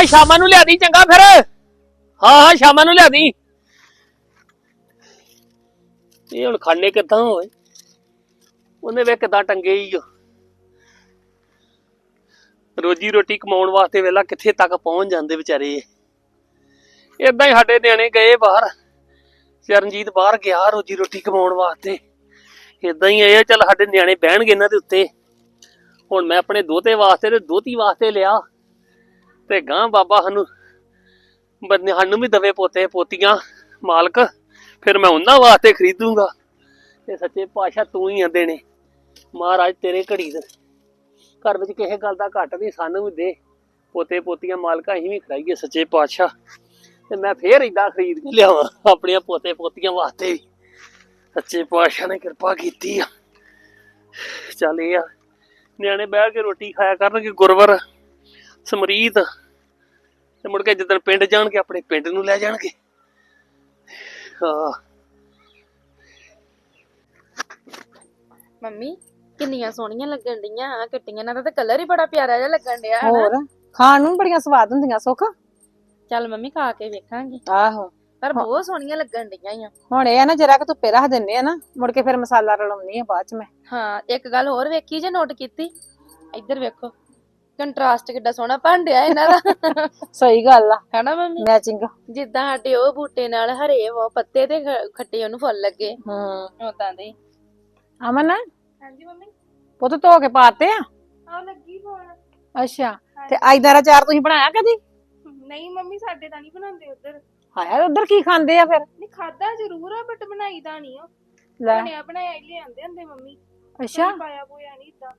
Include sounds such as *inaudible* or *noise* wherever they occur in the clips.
ਹਾਂ, ਸ਼ਾਮਾਂ ਨੂੰ ਲਿਆਦੀ ਚੰਗਾ ਫਿਰ। ਹਾਂ ਹਾਂ, ਸ਼ਾਮਾਂ ਨੂੰ ਲਿਆਦੀ ਇਹ ਹੁਣ ਖਾਣੇ ਕਿੱਦਾਂ ਹੋਏ? ਉਹਨੇ ਵੇ ਕਿੱਦਾਂ ਟੰਗੇ ਹੀ ਰੋਜੀ ਰੋਟੀ ਕਮਾਉਣ ਵਾਸਤੇ ਵੇਲਾ ਕਿੱਥੇ ਤੱਕ ਪਹੁੰਚ ਜਾਂਦੇ ਵਿਚਾਰੇ। ਇਦਾਂ ਹੀ ਸਾਡੇ ਨਿਆਣੇ ਗਏ ਬਾਹਰ। ਚਰਨਜੀਤ ਬਾਹਰ ਗਿਆ ਰੋਜੀ ਰੋਟੀ ਕਮਾਉਣ ਵਾਸਤੇ। ਇਦਾਂ ਹੀ ਇਹ ਚੱਲ ਸਾਡੇ ਨਿਆਣੇ ਬਹਿਣਗੇ ਇਹਨਾਂ ਦੇ ਉੱਤੇ। ਹੁਣ ਮੈਂ ਆਪਣੇ ਦੋਤੇ ਵਾਸਤੇ ਤੇ ਦੋਤੀ ਵਾਸਤੇ ਲਿਆ। ਤੇ ਗਾਂ ਬਾਬਾ ਸਾਨੂੰ ਬੰਦੇ ਸਾਨੂੰ ਵੀ ਦਵੇ ਪੋਤੇ, ਪੋਤੀਆਂ, ਮਾਲਕ। ਫਿਰ ਮੈਂ ਉਹਨਾਂ ਵਾਸਤੇ ਖਰੀਦੂੰਗਾ। ਤੇ ਸੱਚੇ ਪਾਤਸ਼ਾਹ ਤੂੰ ਹੀ ਆ ਦੇਣੇ। ਮਹਾਰਾਜ ਤੇਰੇ ਘੜੀ ਦੇ। ਘਰ ਵਿੱਚ ਕਿਸੇ ਗੱਲ ਦਾ ਘੱਟ ਨਹੀਂ, ਸਾਨੂੰ ਵੀ ਦੇ। ਪੋਤੇ, ਪੋਤੀਆਂ, ਮਾਲਕਾਂ, ਅਸੀਂ ਵੀ ਖੜਾਈਏ ਸੱਚੇ ਪਾਤਸ਼ਾਹ। ਤੇ ਮੈਂ ਫੇਰ ਇਦਾਂ ਖਰੀਦ ਕੇ ਲਿਆਵਾਂ, ਆਪਣੀਆਂ ਪੋਤੇ, ਪੋਤੀਆਂ ਵਾਸਤੇ ਵੀ। ਸੱਚੇ ਪਾਤਸ਼ਾਹ ਨੇ ਕਿਰਪਾ ਕੀਤੀ ਆ। ਚੱਲ ਇਹ ਆ। ਨਿਆਣੇ ਬਹਿ ਕੇ ਰੋਟੀ ਖਾਇਆ ਕਰਨਗੇ, ਗੁਰਵਰ, ਸਮਰੀਤ। ਤੇ ਮੁੜ ਕੇ ਜਦੋਂ ਪਿੰਡ ਜਾਣਗੇ ਆਪਣੇ ਪਿੰਡ ਨੂੰ ਲੈ ਜਾਣਗੇ। ਹਾਂ। ਮੰਮੀ ਕਿੰਨੀਆਂ ਸੋਹਣੀਆਂ ਲੱਗਣ ਡੀਆਂ ਆ ਕੱਟੀਆਂ ਨਾਲ ਤਾਂ ਕਲਰ ਹੀ ਬੜਾ ਪਿਆਰਾ ਜਿਹਾ ਲੱਗਣ ਡਿਆ ਹਨਾ? ਹੋਰ ਖਾਣ ਨੂੰ ਬੜੀਆਂ ਸਵਾਦ ਹੁੰਦੀਆਂ ਸੁੱਖ? ਚੱਲ ਮੰਮੀ ਖਾ ਕੇ ਵੇਖਾਂਗੇ। ਆਹੋ। ਪਰ ਬਹੁਤ ਸੋਹਣੀਆਂ ਲੱਗਣ ਡੀਆਂ ਆ ਹੁਣ ਇਹ ਆ ਨਾ ਜਰਾ ਕਿ ਧੁੱਪੇ ਰੱਖ ਦਿੰਨੇ ਆ ਨਾ ਮੁੜ ਕੇ ਫਿਰ ਮਸਾਲਾ ਰਲਾਉਣੀ ਆ ਬਾਅਦ ਚ ਮੈਂ। ਹਾਂ ਇੱਕ ਗੱਲ ਹੋਰ ਵੇਖੀ ਜੇ ਨੋਟ ਕੀਤੀ? ਇੱਧਰ ਵੇਖੋ। ਕੰਟਰਾਸਟ ਕਿੱਡਾ ਸੋਹਣਾ ਬਣ ਡਿਆ ਇਹਨਾਂ ਦਾ। ਸਹੀ ਗੱਲ ਆ। ਹੈਨਾ ਮੰਮੀ? ਮੈਚਿੰਗ ਜਿੱਦਾਂ ਸਾਡੇ ਉਹ ਬੂਟੇ ਨਾਲ ਹਰੇ ਉਹ ਪੱਤੇ ਤੇ ਖੱਟੇ ਉਹਨੂੰ ਫੁੱਲ ਲੱਗੇ। ਹੂੰ। ਉਦਾਂ ਦੇ। ਅਮਨ? ਹਾਂਜੀ ਮੰਮੀ। ਪੁੱਤ ਧੋ ਕੇ ਪਾਤੇ ਆ? ਆ ਲੱਗੀ ਹੋਣ ਅੱਛਾ। ਤੇ ਆਈਦਾਂ ਦਾ ਚਾਰ ਤੁਸੀਂ ਬਣਾਇਆ ਕਦੀ? ਨਹੀਂ ਮੰਮੀ ਸਾਡੇ ਤਾਂ ਨਹੀਂ ਬਣਾਉਂਦੇ ਉਧਰ। ਹਾਇਆ ਉਧਰ ਕੀ ਖਾਂਦੇ ਆ ਫਿਰ? ਨਹੀਂ ਖਾਦਾ ਜ਼ਰੂਰ ਆ ਬਟ ਬਣਾਈ ਤਾਂ ਨਹੀਂ ਆ ਲੈ। ਬਣਿਆ ਬਣਾਇਆ ਹੀ ਲਿਆਂਦੇ ਹੁੰਦੇ ਮੰਮੀ। ਅੱਛਾ। ਪਾਇਆ ਪੋਇਆ ਨਹੀਂ ਇਦਾਂ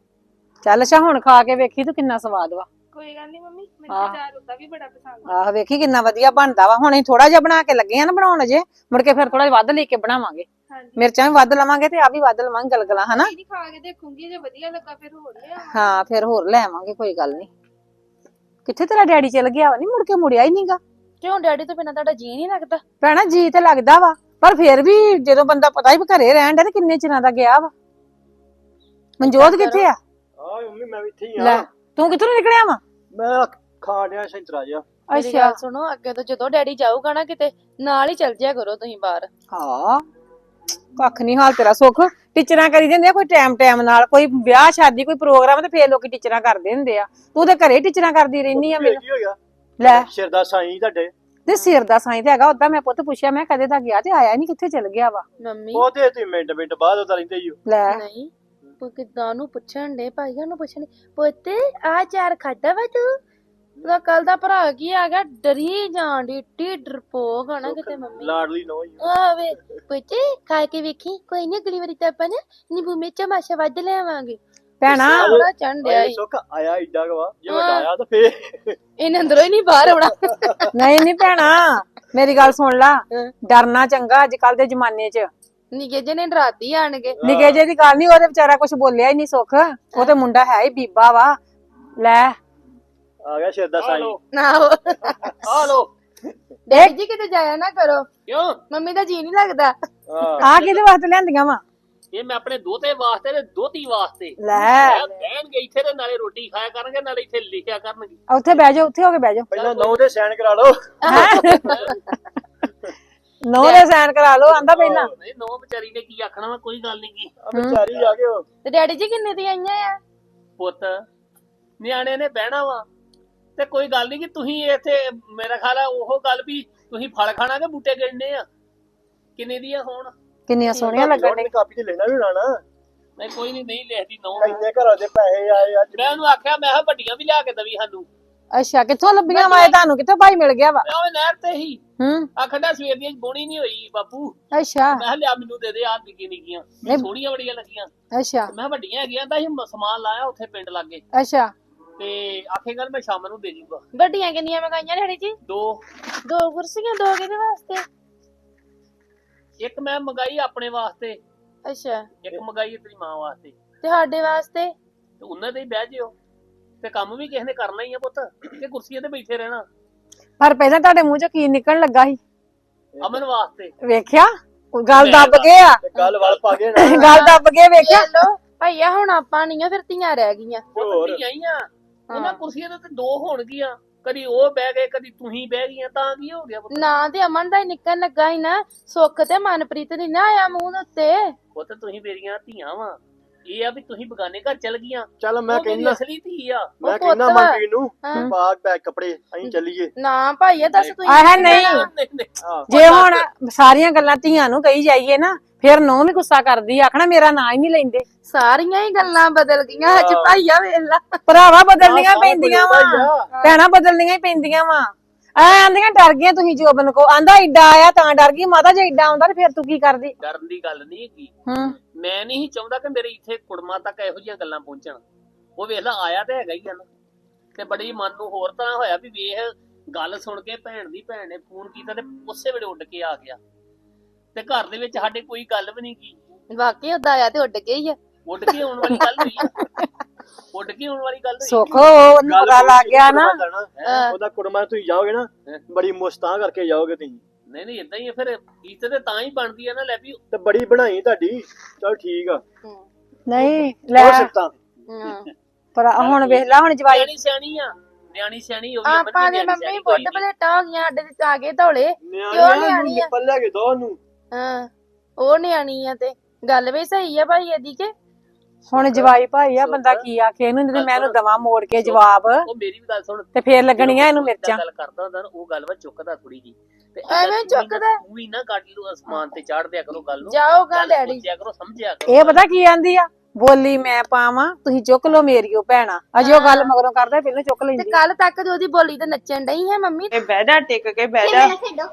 ਚੱਲ ਅੱਛਾ ਹੁਣ ਖਾ ਕੇ ਵੇਖੀ ਤੂੰ ਕਿੰਨਾ ਸਵਾਦ ਵਾ। ਕੋਈ ਗੱਲ ਨਹੀਂ ਮੰਮੀ ਮੈਨੂੰ ਆਹ। ਅਚਾਰ ਵੀ ਬੜਾ ਪਸੰਦ ਆ। ਆਹ ਵੇਖੀ ਕਿੰਨਾ ਵਧੀਆ ਬਣਦਾ ਵਾ ਹੁਣ ਅਸੀਂ ਥੋੜਾ ਜਿਹਾ ਬਣਾ ਕੇ ਲੱਗੇ ਆ ਨਾ ਬਣਾਉਣ ਜੇ ਮੁੜ ਕੇ ਫਿਰ ਥੋੜਾ ਜਿਹਾ ਵੱਧ ਲੈ ਕੇ ਬਣਾਵਾਂਗੇ। ਹਾਂਜੀ। ਮਿਰਚਾਂ ਵੀ ਵੱਧ ਲਵਾਂਗੇ ਤੇ ਆ ਵੀ ਵੱਧ ਲਵਾਂਗੇ ਗਲਗਲਾ ਹਨਾ? ਨਹੀਂ ਖਾ ਕੇ ਦੇਖੂੰਗੀ ਜੇ ਵਧੀਆ ਲੱਗਾ ਫਿਰ ਹੋਰ ਲਿਆ ਹਾਂ ਫਿਰ ਹੋਰ ਲੈ ਆਵਾਂਗੇ ਕੋਈ ਗੱਲ ਨਹੀਂ। ਕਿੱਥੇ ਤੇਰਾ ਡੈਡੀ ਚਲ ਗਿਆ ਵਾ? ਨਹੀਂ ਮੁੜ ਕੇ ਮੁੜਿਆ ਹੀ ਨਹੀਂਗਾ। ਕਿਉਂ ਡੈਡੀ ਤੋਂ ਬਿਨਾਂ ਤੁਹਾਡਾ ਜੀ ਨਹੀਂ ਲੱਗਦਾ? ਭੈਣਾ ਜੀ ਤੇ ਲੱਗਦਾ ਵਾ ਪਰ ਫਿਰ ਵੀ ਜਦੋਂ ਬੰਦਾ ਪਤਾ ਹੀ ਵੀ ਘਰੇ ਰਹਿਣ ਦਾ ਤੇ ਕਿੰਨੇ ਚਿਰਾਂ ਦਾ ਗਿਆ ਵਾ। ਮਨਜੋਤ ਕਿੱਥੇ ਆ? ਹਾਂ ਮੰਮੀ ਮੈਂ ਵੀ ਇੱਥੇ ਹੀ ਲੈ ਆ ਤੂੰ ਕਿੱਥੋਂ ਨਿਕਲਿਆ ਵਾ? ਮੈਂ ਖਾ ਲਿਆ ਸੰਤਰਾ ਜਿਹਾ। ਮੇਰੀ ਅੱਛਾ ਗੱਲ ਸੁਣੋ ਅੱਗੇ ਤੋਂ ਜਦੋਂ ਡੈਡੀ ਜਾਊਗਾ ਨਾ ਕਿਤੇ ਨਾਲ ਹੀ ਚੱਲ ਜਿਆ ਕਰੋ ਤੁਸੀਂ ਬਾਹਰ। ਹਾਂ। ਕੱਖ ਨਹੀਂ ਹਾਲ ਤੇਰਾ ਸੁੱਖ। ਟੀਚਰਾਂ ਕਰੀ ਦਿੰਦੇ ਆ ਕੋਈ ਟਾਈਮ ਟਾਈਮ ਨਾਲ। ਕੋਈ ਵਿਆਹ ਸ਼ਾਦੀ ਕੋਈ ਪ੍ਰੋਗਰਾਮ ਤੇ ਫੇਰ ਲੋਕੀ ਟੀਚਰਾਂ ਕਰਦੇ ਹੁੰਦੇ ਆ। ਤੂੰ ਤੇ ਘਰੇ ਟੀਚਰਾਂ ਕਰਦੀ ਰਹਿਨੀ ਆ ਮੈਨੂੰ। ਕੀ ਹੋ ਗਿਆ ਲੈ। ਸਿਰ ਦਾ ਸਾਈਂ ਤੁਹਾਡੇ। ਤੇ ਸਿਰ ਦਾ ਸਾਈਂ ਤੇ ਹੈਗਾ ਉਦਾਂ ਮੈਂ ਪੁੱਤ ਪੁੱਛਿਆ ਮੈਂ ਕਦੇ ਦਾ ਗਿਆ ਤੇ ਆਇਆ ਨਹੀਂ ਕਿੱਥੇ ਚਲ ਗਿਆ ਵਾ? ਮੰਮੀ। ਉਹਦੇ ਤੁਸੀਂ ਮਿੰਟ ਮਿੰਟ ਬਾਅਦ ਉਹਦਾ ਰਹਿੰਦੇ ਹੀ ਹੋ। ਲੈ। ਨਹੀਂ। ਉਹ ਕਿਦਾਂ ਨੂੰ ਪੁੱਛਣ ਦੇ ਭਾਈਆਂ ਨੂੰ ਪੁੱਛਣ ਪੁੱਤ ਆ ਚਾਰ ਖਾਦਾ ਵਾ ਤੂੰ? ਉਹਦਾ ਕੱਲ ਦਾ ਭਰਾ ਕੀ ਆ ਗਿਆ ਡਰੀ ਜਾਣ ਦੀ ਟੀ ਡਰਪੋਕ ਹਨਾ ਕਿਤੇ ਮੰਮੀ। ਲਾਡਲੀ ਨੋ ਹੀ ਆਵੇ ਪੁੱਤ ਖਾ ਕੇ ਵੇਖੀ ਕੋਈ ਨਹੀਂ ਅਗਲੀ ਵਾਰੀ ਤਾਂ ਆਪਾਂ ਨਾ ਨਿੰਬੂ ਮਿਰਚ ਮਾਸ਼ਾ ਵੱਧ ਲੈ ਆਵਾਂਗੇ ਭੈਣਾ ਬੜਾ ਚੰਡਿਆ ਆਏ ਸੁੱਖ ਆਇਆ ਈਡਾ ਗਵਾ ਜੇ ਵੱਡਾ ਆਇਆ ਤਾਂ ਫੇਰ। ਇਹਨੇ ਅੰਦਰੋਂ ਹੀ ਨਹੀਂ ਬਾਹਰ ਆਉਣਾ। ਨਹੀਂ ਨਹੀਂ ਭੈਣਾ ਮੇਰੀ ਗੱਲ ਸੁਣ ਲਾ। ਡਰਨਾ ਚੰਗਾ ਅੱਜ ਕੱਲ ਦੇ ਜ਼ਮਾਨੇ 'ਚ। ਨਿੱਕੇ ਜਿਹੇ ਨੇ ਡਰਾਤੀ ਆਣਗੇ। ਨਿੱਕੇ ਜੇ ਦੀ ਗੱਲ ਨਹੀਂ ਉਹਦੇ ਵਿਚਾਰਾ ਕੁਝ ਬੋਲਿਆ ਹੀ ਨਹੀਂ ਸੁੱਖ। ਉਹ ਤੇ ਮੁੰਡਾ ਹੈ ਹੀ ਬੀਬਾ ਵਾ। ਲੈ। ਆ ਗਿਆ ਸਿਰ ਦਾ ਸਾਈਂ ਨਾ ਆ ਲੋ ਡੈਡੀ ਜੀ ਕਿਤੇ ਜਾਇਆ ਨਾ ਕਰੋ। ਕਿਉਂ? ਮੰਮੀ ਦਾ ਜੀ ਨਹੀਂ ਲੱਗਦਾ। ਆ ਕਿਹਦੇ ਵਾਸਤੇ ਲਿਆਂਦੀਆਂ ਵਾ? ਇਹ ਮੈਂ ਆਪਣੇ ਦੋਤੇ ਵਾਸਤੇ ਤੇ ਦੋਤੀ ਵਾਸਤੇ। ਲੈ। ਬਹਿਣਗੇ ਇੱਥੇ ਤੇ ਨਾਲੇ ਰੋਟੀ ਖਾਇਆ ਕਰਨਗੇ ਨਾਲੇ ਇੱਥੇ ਲਿਖਿਆ ਕਰਨਗੇ। ਉੱਥੇ ਬਹਿ ਜਾ ਉੱਥੇ ਹੋ ਕੇ ਬਹਿ ਜਾ ਪਹਿਲਾਂ ਨੌ ਦੇ ਸਾਈਨ ਕਰਾ ਲਓ। ਨੌ ਦੇ ਸਾਈਨ ਕਰਾ ਲਓ ਆਂਦਾ ਪਹਿਲਾਂ। ਨਹੀਂ ਨੋ ਵਿਚਾਰੀ ਨੇ ਕੀ ਆਖਣਾ ਵਾ ਕੋਈ ਗੱਲ ਨਹੀਂ ਕੀ। ਆ ਵਿਚਾਰੀ ਜਾ ਕੇ ਉਹ ਤੇ ਡੈਡੀ ਜੀ ਕਿੰਨੇ ਦੀ ਆਈਆਂ ਆ? ਪੁੱਤ ਨਿਆਣੇ ਨੇ ਬਹਿਣਾ ਵਾ। ਤੇ ਕੋਈ ਗੱਲ ਨਹੀਂ ਕਿ ਤੁਸੀਂ ਇੱਥੇ ਮੇਰਾ ਖਿਆਲ ਆ ਉਹ ਗੱਲ ਵੀ ਤੁਸੀਂ ਫਲ ਖਾਣਾ ਕਿ ਬੂਟੇ ਗਿਣਨੇ ਆ? ਕਿੰਨੇ ਦੀਆਂ ਹੋਣ? ਕਿੰਨੀਆਂ ਸੋਹਣੀਆਂ ਲੱਗਣ ਨੇ ਕਾਪੀ ਤੇ ਲੈਣਾ ਵੀ ਹੋਣਾ ਨਾ ਨਹੀਂ ਕੋਈ ਨਹੀਂ ਨਹੀਂ ਲਿਖਦੀ ਨੋ ਇੰਨੇ ਘਰਾਂ ਦੇ ਪੈਸੇ ਆਏ ਅੱਜ। ਮੈਂ ਉਹਨੂੰ ਆਖਿਆ ਮੈਂ ਕਿਹਾ ਵੱਡੀਆਂ ਵੀ ਲਿਆ ਕੇ ਦਵੀ ਸਾਨੂੰ। ਅੱਛਾ ਕਿੱਥੋਂ ਲੱਭੀਆਂ ਵਾ? ਇਹ ਤੁਹਾਨੂੰ ਕਿੱਥੋਂ ਭਾਈ ਮਿਲ ਗਿਆ ਵਾ? ਉਹ ਨਹਿਰ ਤੇ ਹੀ। ਹੂੰ। ਆਖੜਾ ਸਵੇਰ ਦੀਆਂ ਬੋਣੀ ਨਹੀਂ ਹੋਈ ਬਾਪੂ। ਅੱਛਾ। ਮੈਂ ਕਿਹਾ ਲਿਆ ਮੈਨੂੰ ਦੇ ਦੇ ਆ ਨਿੱਕੀਆਂ ਨਿੱਕੀਆਂ। ਨਹੀਂ। ਸੋਹਣੀਆਂ ਬੜੀਆਂ ਲੱਗੀਆਂ। ਅੱਛਾ। ਮੈਂ ਕਿਹਾ ਵੱਡੀਆਂ ਹੈਗੀਆਂ ਤਾਂ ਅਸੀਂ ਸਮਾਨ ਲਾਇਆ ਉੱਥੇ ਪਿੰਡ ਲਾਗੇ। ਅੱਛਾ। ਤੇ ਆਖੇਗਾ ਮੈਂ ਸ਼ਾਮ ਨੂੰ ਦੇ ਜੂਗਾ। ਵੱਡੀਆਂ ਕਿੰਨੀਆਂ ਮੰਗਾਈਆਂ ਡੈਡੀ ਜੀ ਦੋ। ਦੋ ਕੁਰਸੀਆਂ ਦੋ ਕਿਹਦੇ ਵਾਸਤੇ? ਇੱਕ ਮੈਂ ਮੰਗਾਈ ਆਪਣੇ ਵਾਸਤੇ। ਅੱਛਾ। ਇੱਕ ਮੰਗਾਈ ਤੇਰੀ ਮਾਂ ਵਾਸਤੇ। ਤੇ ਸਾਡੇ ਵਾਸਤੇ? ਤੇ ਉਹਨਾਂ ਤੇ ਹੀ ਬਹਿ ਜਿਓ। ਤੇ ਕੰਮ ਵੀ ਕਿਸੇ ਨੇ ਕਰਨਾ ਹੀ ਆ ਪੁੱਤ ਕਿ ਕੁਰਸੀਆਂ ਤੇ ਬੈਠੇ ਰਹਿਣਾ। ਪਰ ਪਹਿਲਾਂ ਤੁਹਾਡੇ ਮੂੰਹ ਚੋਂ ਕੀ ਨਿਕਲਣ ਲੱਗਾ ਸੀ? ਅਮਨ ਵਾਸਤੇ। ਵੇਖਿਆ? ਕੋਈ ਗੱਲ ਦੱਬ ਗਏ ਆ। ਤੇ ਗੱਲ ਵੱਲ ਪਾ ਗਏ ਨਾ। *laughs* ਗੱਲ ਦੱਬ ਗਏ ਵੇਖਿਆ। ਚਲੋ ਭਈਆ ਹੁਣ ਆਪਾਂ ਨਹੀਂ ਆ ਫਿਰ ਧੀਆਂ ਰਹਿ ਗਈਆਂ। ਹੋਰ। ਉਹ ਆਈਆਂ ਉਹਨਾਂ ਕੁਰਸੀਆਂ ਦੇ ਤੇ ਦੋ ਹੋਣਗੀਆਂ। ਕਦੀ ਉਹ ਬਹਿ ਗਏ ਕਦੀ ਤੁਸੀਂ ਬਹਿ ਗਈਆਂ ਤਾਂ ਕੀ ਹੋ ਗਿਆ ਪੁੱਤ? ਨਾ ਤੇ ਅਮਨ ਦਾ ਹੀ ਨਿਕਲਣ ਲੱਗਾ ਹੀ ਨਾ। ਸੁੱਖ ਤੇ ਮਨਪ੍ਰੀਤ ਨਹੀਂ ਨਾ ਆਇਆ ਮੂੰਹ ਦੇ ਉੱਤੇ। ਪੁੱਤ ਤੁਸੀਂ ਮੇਰੀਆਂ ਧੀਆਂ ਵਾ। ਇਹ ਆ ਵੀ ਤੁਸੀਂ ਬਗਾਨੇ ਘਰ ਚਲ ਗਈਆਂ। ਚੱਲ ਮੈਂ ਉਹ ਮੇਰੀ ਕਹਿੰਦਾ ਅਸਲੀ ਧੀ ਆ। ਮੈਂ ਕਹਿੰਦਾ। ਮੰਗੀ ਨੂੰ ਹਾਂ। ਬਾਗ ਬੈਗ ਕੱਪੜੇ ਅਸੀਂ ਚੱਲੀਏ। ਨਾ ਭਾਈ ਇਹ ਦੱਸ ਤੂੰ ਆਹ ਨਹੀਂ। ਨਹੀਂ, ਨਹੀਂ। ਹਾਂ। ਜੇ ਹੁਣ ਸਾਰੀਆਂ ਗੱਲਾਂ ਧੀਆਂ ਨੂੰ ਕਹੀ ਜਾਈਏ ਨਾ ਫਿਰ ਨੌ ਵੀ ਗੁੱਸਾ ਕਰਦੀ ਆ, ਆਖਣਾ ਮੇਰਾ ਨਾਂ ਹੀ ਨਹੀਂ ਲੈਂਦੇ। ਸਾਰੀਆਂ ਹੀ ਗੱਲਾਂ ਬਦਲ ਗਈਆਂ ਅੱਜ ਭਾਈਆ ਵੇਖ ਲਾ। ਭਰਾਵਾ ਬਦਲਣੀਆਂ ਪੈਂਦੀਆਂ ਵਾ। ਭੈਣਾਂ ਬਦਲਣੀਆਂ ਹੀ ਪੈਂਦੀਆਂ ਵਾ। ਐ ਆਂਦੀਆਂ ਡਰ ਗਈਆਂ ਤੁਸੀਂ ਜੋਬਨ ਕੋ ਆਂਦਾ ਏਡਾ ਆਇਆ ਤਾਂ ਡਰ ਗਈ ਮਾਤਾ ਜੇ ਏਡਾ ਆਉਂਦਾ ਤੇ ਫਿਰ ਤੂੰ ਕੀ ਕਰਦੀ? ਡਰਨ ਦੀ ਗੱਲ ਨਹੀਂ ਹੈਗੀ। ਹੂੰ। ਮੈਂ ਨਹੀਂ ਚਾਹੁੰਦਾ ਕਿ ਮੇਰੇ ਇੱਥੇ ਕੁੜਮਾ ਤੱਕ ਇਹੋ ਜਿਹੀਆਂ ਗੱਲਾਂ ਪਹੁੰਚਣ। ਉਹ ਵੇਖ ਲਾ ਆਇਆ ਤੇ ਹੈਗਾ ਹੀ ਆ ਨਾ। ਤੇ ਬੜੀ ਮਨ ਨੂੰ ਹੋਰ ਤਰ੍ਹਾਂ ਹੋਇਆ ਵੀ ਵੇਖ ਗੱਲ ਸੁਣ ਕੇ ਭੈਣ ਦੀ ਭੈਣ ਨੇ ਫੋਨ ਕੀਤਾ ਤੇ ਉਸੇ ਵੇਲੇ ਉੱਡ ਕੇ ਆ ਗਿਆ। ਤੇ ਘਰ ਦੇ ਵਿੱਚ ਸਾਡੇ ਕੋਈ ਗੱਲ ਵੀ ਨਹੀਂ ਕੀ। ਵਾਕਈ ਉਦਾਂ ਆਇਆ ਤੇ ਉੱਡ ਗਈ ਆ। ਉੱਡ ਕੇ ਆਉਣ ਵਾਲੀ ਗੱਲ ਹੋਈ ਆ। *laughs* ਉੱਡ ਕੇ ਆਉਣ ਵਾਲੀ ਗੱਲ ਹੋਈ ਸੁੱਖ ਉਹਨੂੰ ਗੱਲ ਪਤਾ ਲੱਗ ਗਿਆ ਨਾ। ਨਾ, ਉਹਦਾ ਕੁੜਮਾ ਤੁਸੀਂ ਜਾਓਗੇ ਨਾ ਬੜੀ ਮੁਸਤਾਂ ਕਰਕੇ ਜਾਓਗੇ ਤੁਸੀਂ। ਨਹੀਂ ਨਹੀਂ ਇਦਾਂ ਹੀ ਆ ਫਿਰ ਇੱਜ਼ਤ ਤੇ ਤਾਂ ਹੀ ਬਣਦੀ ਆ ਨਾ ਲੈ ਵੀ। ਤੇ ਬੜੀ ਬਣਾਈ ਤੁਹਾਡੀ ਚਲ ਠੀਕ ਆ। ਨਹੀਂ ਲੈ। ਹਾਂ। ਪਰ ਹੁਣ ਵੇਖ ਲੈ ਹੁਣ ਜਵਾਈ ਨਿਆਣੀ ਸਿਆਣੀ ਆ ਨਿਆਣੀ ਸਿਆਣੀ ਉਹ ਵੀ ਅਮਨ ਆਪਾਂ ਦੇ ਨਿਆਣੀ ਮੰਮੀ ਸਿਆਣੀ ਬੁੱਢ ਕੋਈ ਨੀ। ਬਲੇਟਾ ਹੋ ਗਈਆਂ ਸਾਡੇ ਤੇ ਆ ਗਏ ਧੌਲੇ। ਨੂੰ ਨਿਆਣੀ ਆ? ਨਿੱਪਲ ਲੈ ਕੇ ਦੋ ਉਹਨੂੰ। ਹਾਂ। ਉਹ ਨਿਆਣੀ ਆ ਤੇ ਗੱਲ ਵੀ ਸਹੀ ਆ ਭਾਈ ਇਹਦੀ ਕਿ? ਹੁਣ ਜਵਾਈ ਭਾਈ ਆ ਬੰਦਾ ਕੀ ਆਖੇ ਇਹਨੂੰ ਜਦੋਂ ਮੈਂ ਇਹਨੂੰ ਦਵਾ ਮੋੜ ਕੇ ਜਵਾਬ। ਉਹ ਮੇਰੀ ਵੀ ਗੱਲ ਸੁਣ। ਤੇ ਫੇਰ ਲੱਗਣੀਆਂ ਇਹਨੂੰ ਮਿਰਚਾਂ। ਗੱਲ ਕਰਦਾ ਹੁੰਦਾ ਨਾ ਉਹ ਗੱਲ ਵਾ ਚੁੱਕਦਾ ਥੋੜੀ ਜੀ ਤੇ ਐਵੇਂ ਚੁੱਕਦਾ? ਤੂੰ ਵੀ ਨਾ ਗੱਡ ਲੂ ਅਸਮਾਨ ਤੇ ਚਾੜ ਦਿਆ ਕਰੋ ਗੱਲ ਨੂੰ। ਜਾਓਗਾ ਗੱਲ ਡੈਡੀ। ਸੋਚਿਆ ਕਰੋ ਸਮਝਿਆ ਕਰੋ। ਇਹ ਪਤਾ ਕੀ ਆਂਦੀ ਆ? ਬੋਲੀ ਮੈਂ ਪਾਵਾਂ ਤੁਸੀਂ ਚੁੱਕ ਲਓ ਮੇਰੀਓ ਭੈਣਾ। ਅਜੇ ਉਹ ਗੱਲ ਮਗਰੋਂ ਕਰਦਾ ਪਹਿਲਾਂ ਚੁੱਕ ਤੇ ਲੈਂਦੀ ਕੱਲ ਤੱਕ ਤੇ ਉਹਦੀ ਬੋਲੀ ਤੇ ਨੱਚਣ ਡਈ ਹੈ ਮੰਮੀ। ਇਹ ਜਾ ਟਿਕ ਕੇ ਬਹਿ ਜਾ।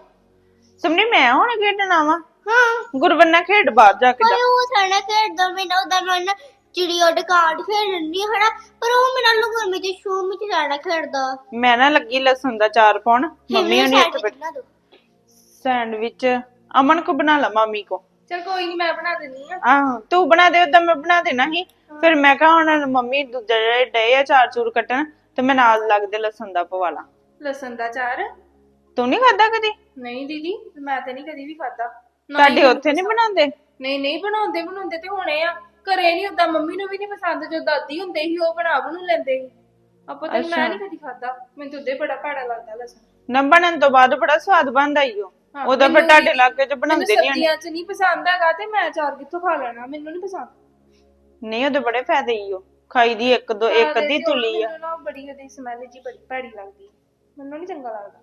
ਸੁਮਨੀ ਮੈਂ ਹੁਣ ਖੇਡਣਾ ਵਾ? ਹਾਂ। ਗੁਰਵੰਨਾ ਖੇਡ ਬਾਹਰ ਜਾ ਕੇ ਜਾ। ਉਹ ਸਾਡਾ ਖੇਡਦਾ ਮੈਨੂੰ ਉਹਦਾ ਮਨ ਚਿੜੀ ਉੱਡ ਕਾਰਡ ਖੇਡਣੀ ਹਨਾ? ਪਰ ਉਹ ਮੇਰਾ ਲੁਕਰ ਵਿੱਚ ਸ਼ੂ ਵਿੱਚ ਸਾਡਾ ਖੇਡਦਾ। ਮੈਂ ਨਾ ਲੱਗੀ ਲਸਣ ਦਾ ਚਾਰ ਪਾਉਣ। ਮੰਮੀ ਹੁਣੀ ਇੱਥੇ ਬੈਠ ਬਣਾ ਦੋ ਸੈਂਡਵਿਚ ਅਮਨ ਕੋ ਬਣਾ ਲਾ ਮਾਮੀ ਕੋ। ਚਲ ਕੋਈ ਨਹੀਂ ਮੈਂ ਬਣਾ ਦਿੰਨੀ ਆ। ਆਹੋ ਤੂੰ ਬਣਾ ਦੇ ਉਦਾਂ ਮੈਂ ਬਣਾ ਦੇਣਾ ਸੀ। ਫਿਰ ਮੈਂ ਕਿਹਾ ਹੁਣ ਮੰਮੀ ਦੂਜਾ ਜਿਹੜੇ ਡੇ ਆ ਚਾਰ ਚੂਰ ਕੱਟਣ ਤੇ ਮੈਂ ਨਾਲ ਲੱਗਦੇ ਲਸਣ ਦਾ ਪਵਾ ਲਾ। ਲਸਣ ਦਾ ਚਾਰ? ਤੂੰ ਨਹੀਂ ਖਾਦਾ ਕਦੀ? ਨਹੀਂ ਦੀਦੀ ਮੈਂ ਤੇ ਨਹੀਂ ਕਦੀ ਵੀ ਖਾਦਾ ਤੁਹਾਡੇ ਉੱਥੇ ਨਹੀਂ ਬਣਾਉਂਦੇ? ਨਹੀਂ ਨਹੀਂ ਬਣਾਉਂਦੇ ਬਣਾਉਂਦੇ ਤੇ ਹੋਣੇ ਆ। ਘਰੇ ਨਹੀਂ ਉਦਾਂ ਮੰਮੀ ਨੂੰ ਵੀ ਨਹੀਂ ਪਸੰਦ ਜੋ ਦਾਦੀ ਹੁੰਦੇ ਸੀ ਉਹ ਬਣਾ ਬਣੂ ਲੈਂਦੇ ਸੀ। ਆਪਾਂ ਤਾਂ ਮੈਂ ਨਹੀਂ ਕਦੀ ਖਾਦਾ ਮੈਨੂੰ ਤਾਂ ਬੜਾ ਭੈੜਾ ਲੱਗਦਾ ਲਸਣ। ਨਾ ਬਣਨ ਤੋਂ ਬਾਅਦ ਬੜਾ ਸਵਾਦ ਬਣਦਾ ਈ ਉਹ। ਹਾਂ, ਉਹਦਾ ਫਿਰ ਮੈਨੂੰ ਤੁਹਾਡੇ ਇਲਾਕੇ ਚ ਮੈਨੂੰ ਬਣਾਉਂਦੇ ਨਹੀਂ ਸਬਜ਼ੀਆਂ 'ਚ ਨਹੀਂ ਪਸੰਦ ਹੈਗਾ ਤੇ ਮੈਂ ਚਾਰ ਕਿੱਥੋਂ ਖਾ ਲੈਣਾ ਮੈਨੂੰ ਨਹੀਂ ਪਸੰਦ। ਨਹੀਂ ਉਹਦੇ ਬੜੇ ਫਾਇਦੇ ਈ ਉਹ। ਖਾਈ ਦੀ ਇੱਕ ਦੋ ਇੱਕ ਅੱਧੀ ਤੁਲੀ ਆ। ਮੈਨੂੰ ਨਾ ਬੜੀ ਉਹਦੀ ਸਮੈਲ ਜੀ ਬੜੀ ਭੈੜੀ ਲੱਗਦੀ। ਹੈ। ਮੈਨੂੰ ਨਹੀਂ ਚੰਗਾ ਲੱਗਦਾ।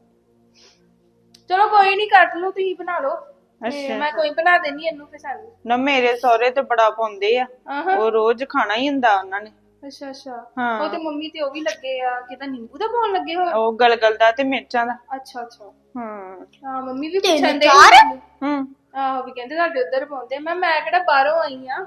ਚਲੋ ਕੋਈ ਨਹੀਂ ਕੱਟ ਲਓ ਤੁਸੀਂ ਬਣਾ ਲਓ। ਤੇ ਅੱਛਾ। ਮੈਂ ਕੋਈ ਬਣਾ ਦੇਣੀ ਇਹਨੂੰ ਫਿਰ ਸਾਨੂੰ ਨਾ ਮੇਰੇ ਸਹੁਰੇ ਤੇ ਬੜਾ ਪਾਉਂਦੇ ਆ। ਆਹਾਂ। ਉਹ ਰੋਜ਼ ਖਾਣਾ ਹੀ ਹੁੰਦਾ ਉਹਨਾਂ ਨੇ। ਅੱਛਾ ਅੱਛਾ। ਹਾਂ। ਉਹ ਤੇ ਮੰਮੀ ਤੇ ਉਹ ਵੀ ਲੱਗੇ ਆ ਕਿਤਾ ਨਿੰਬੂ ਦਾ ਪਾਉਣ ਲੱਗੇ ਹੋਏ ਉਹ ਗਲਗਲ ਦਾ ਤੇ ਮਿਰਚਾਂ ਦਾ। ਅੱਛਾ ਅੱਛਾ। ਹੂੰ। ਹਾਂ ਮੰਮੀ ਵੀ ਪੁੱਛਣ ਦੇ? ਹੂੰ। ਆਹੋ ਵੀ ਕਹਿੰਦੇ ਤੁਹਾਡੇ ਉੱਧਰ ਪਾਉਂਦੇ ਮੈਂ ਮੈਂ ਕਿਹੜਾ ਬਾਹਰੋਂ ਆਈ ਆ?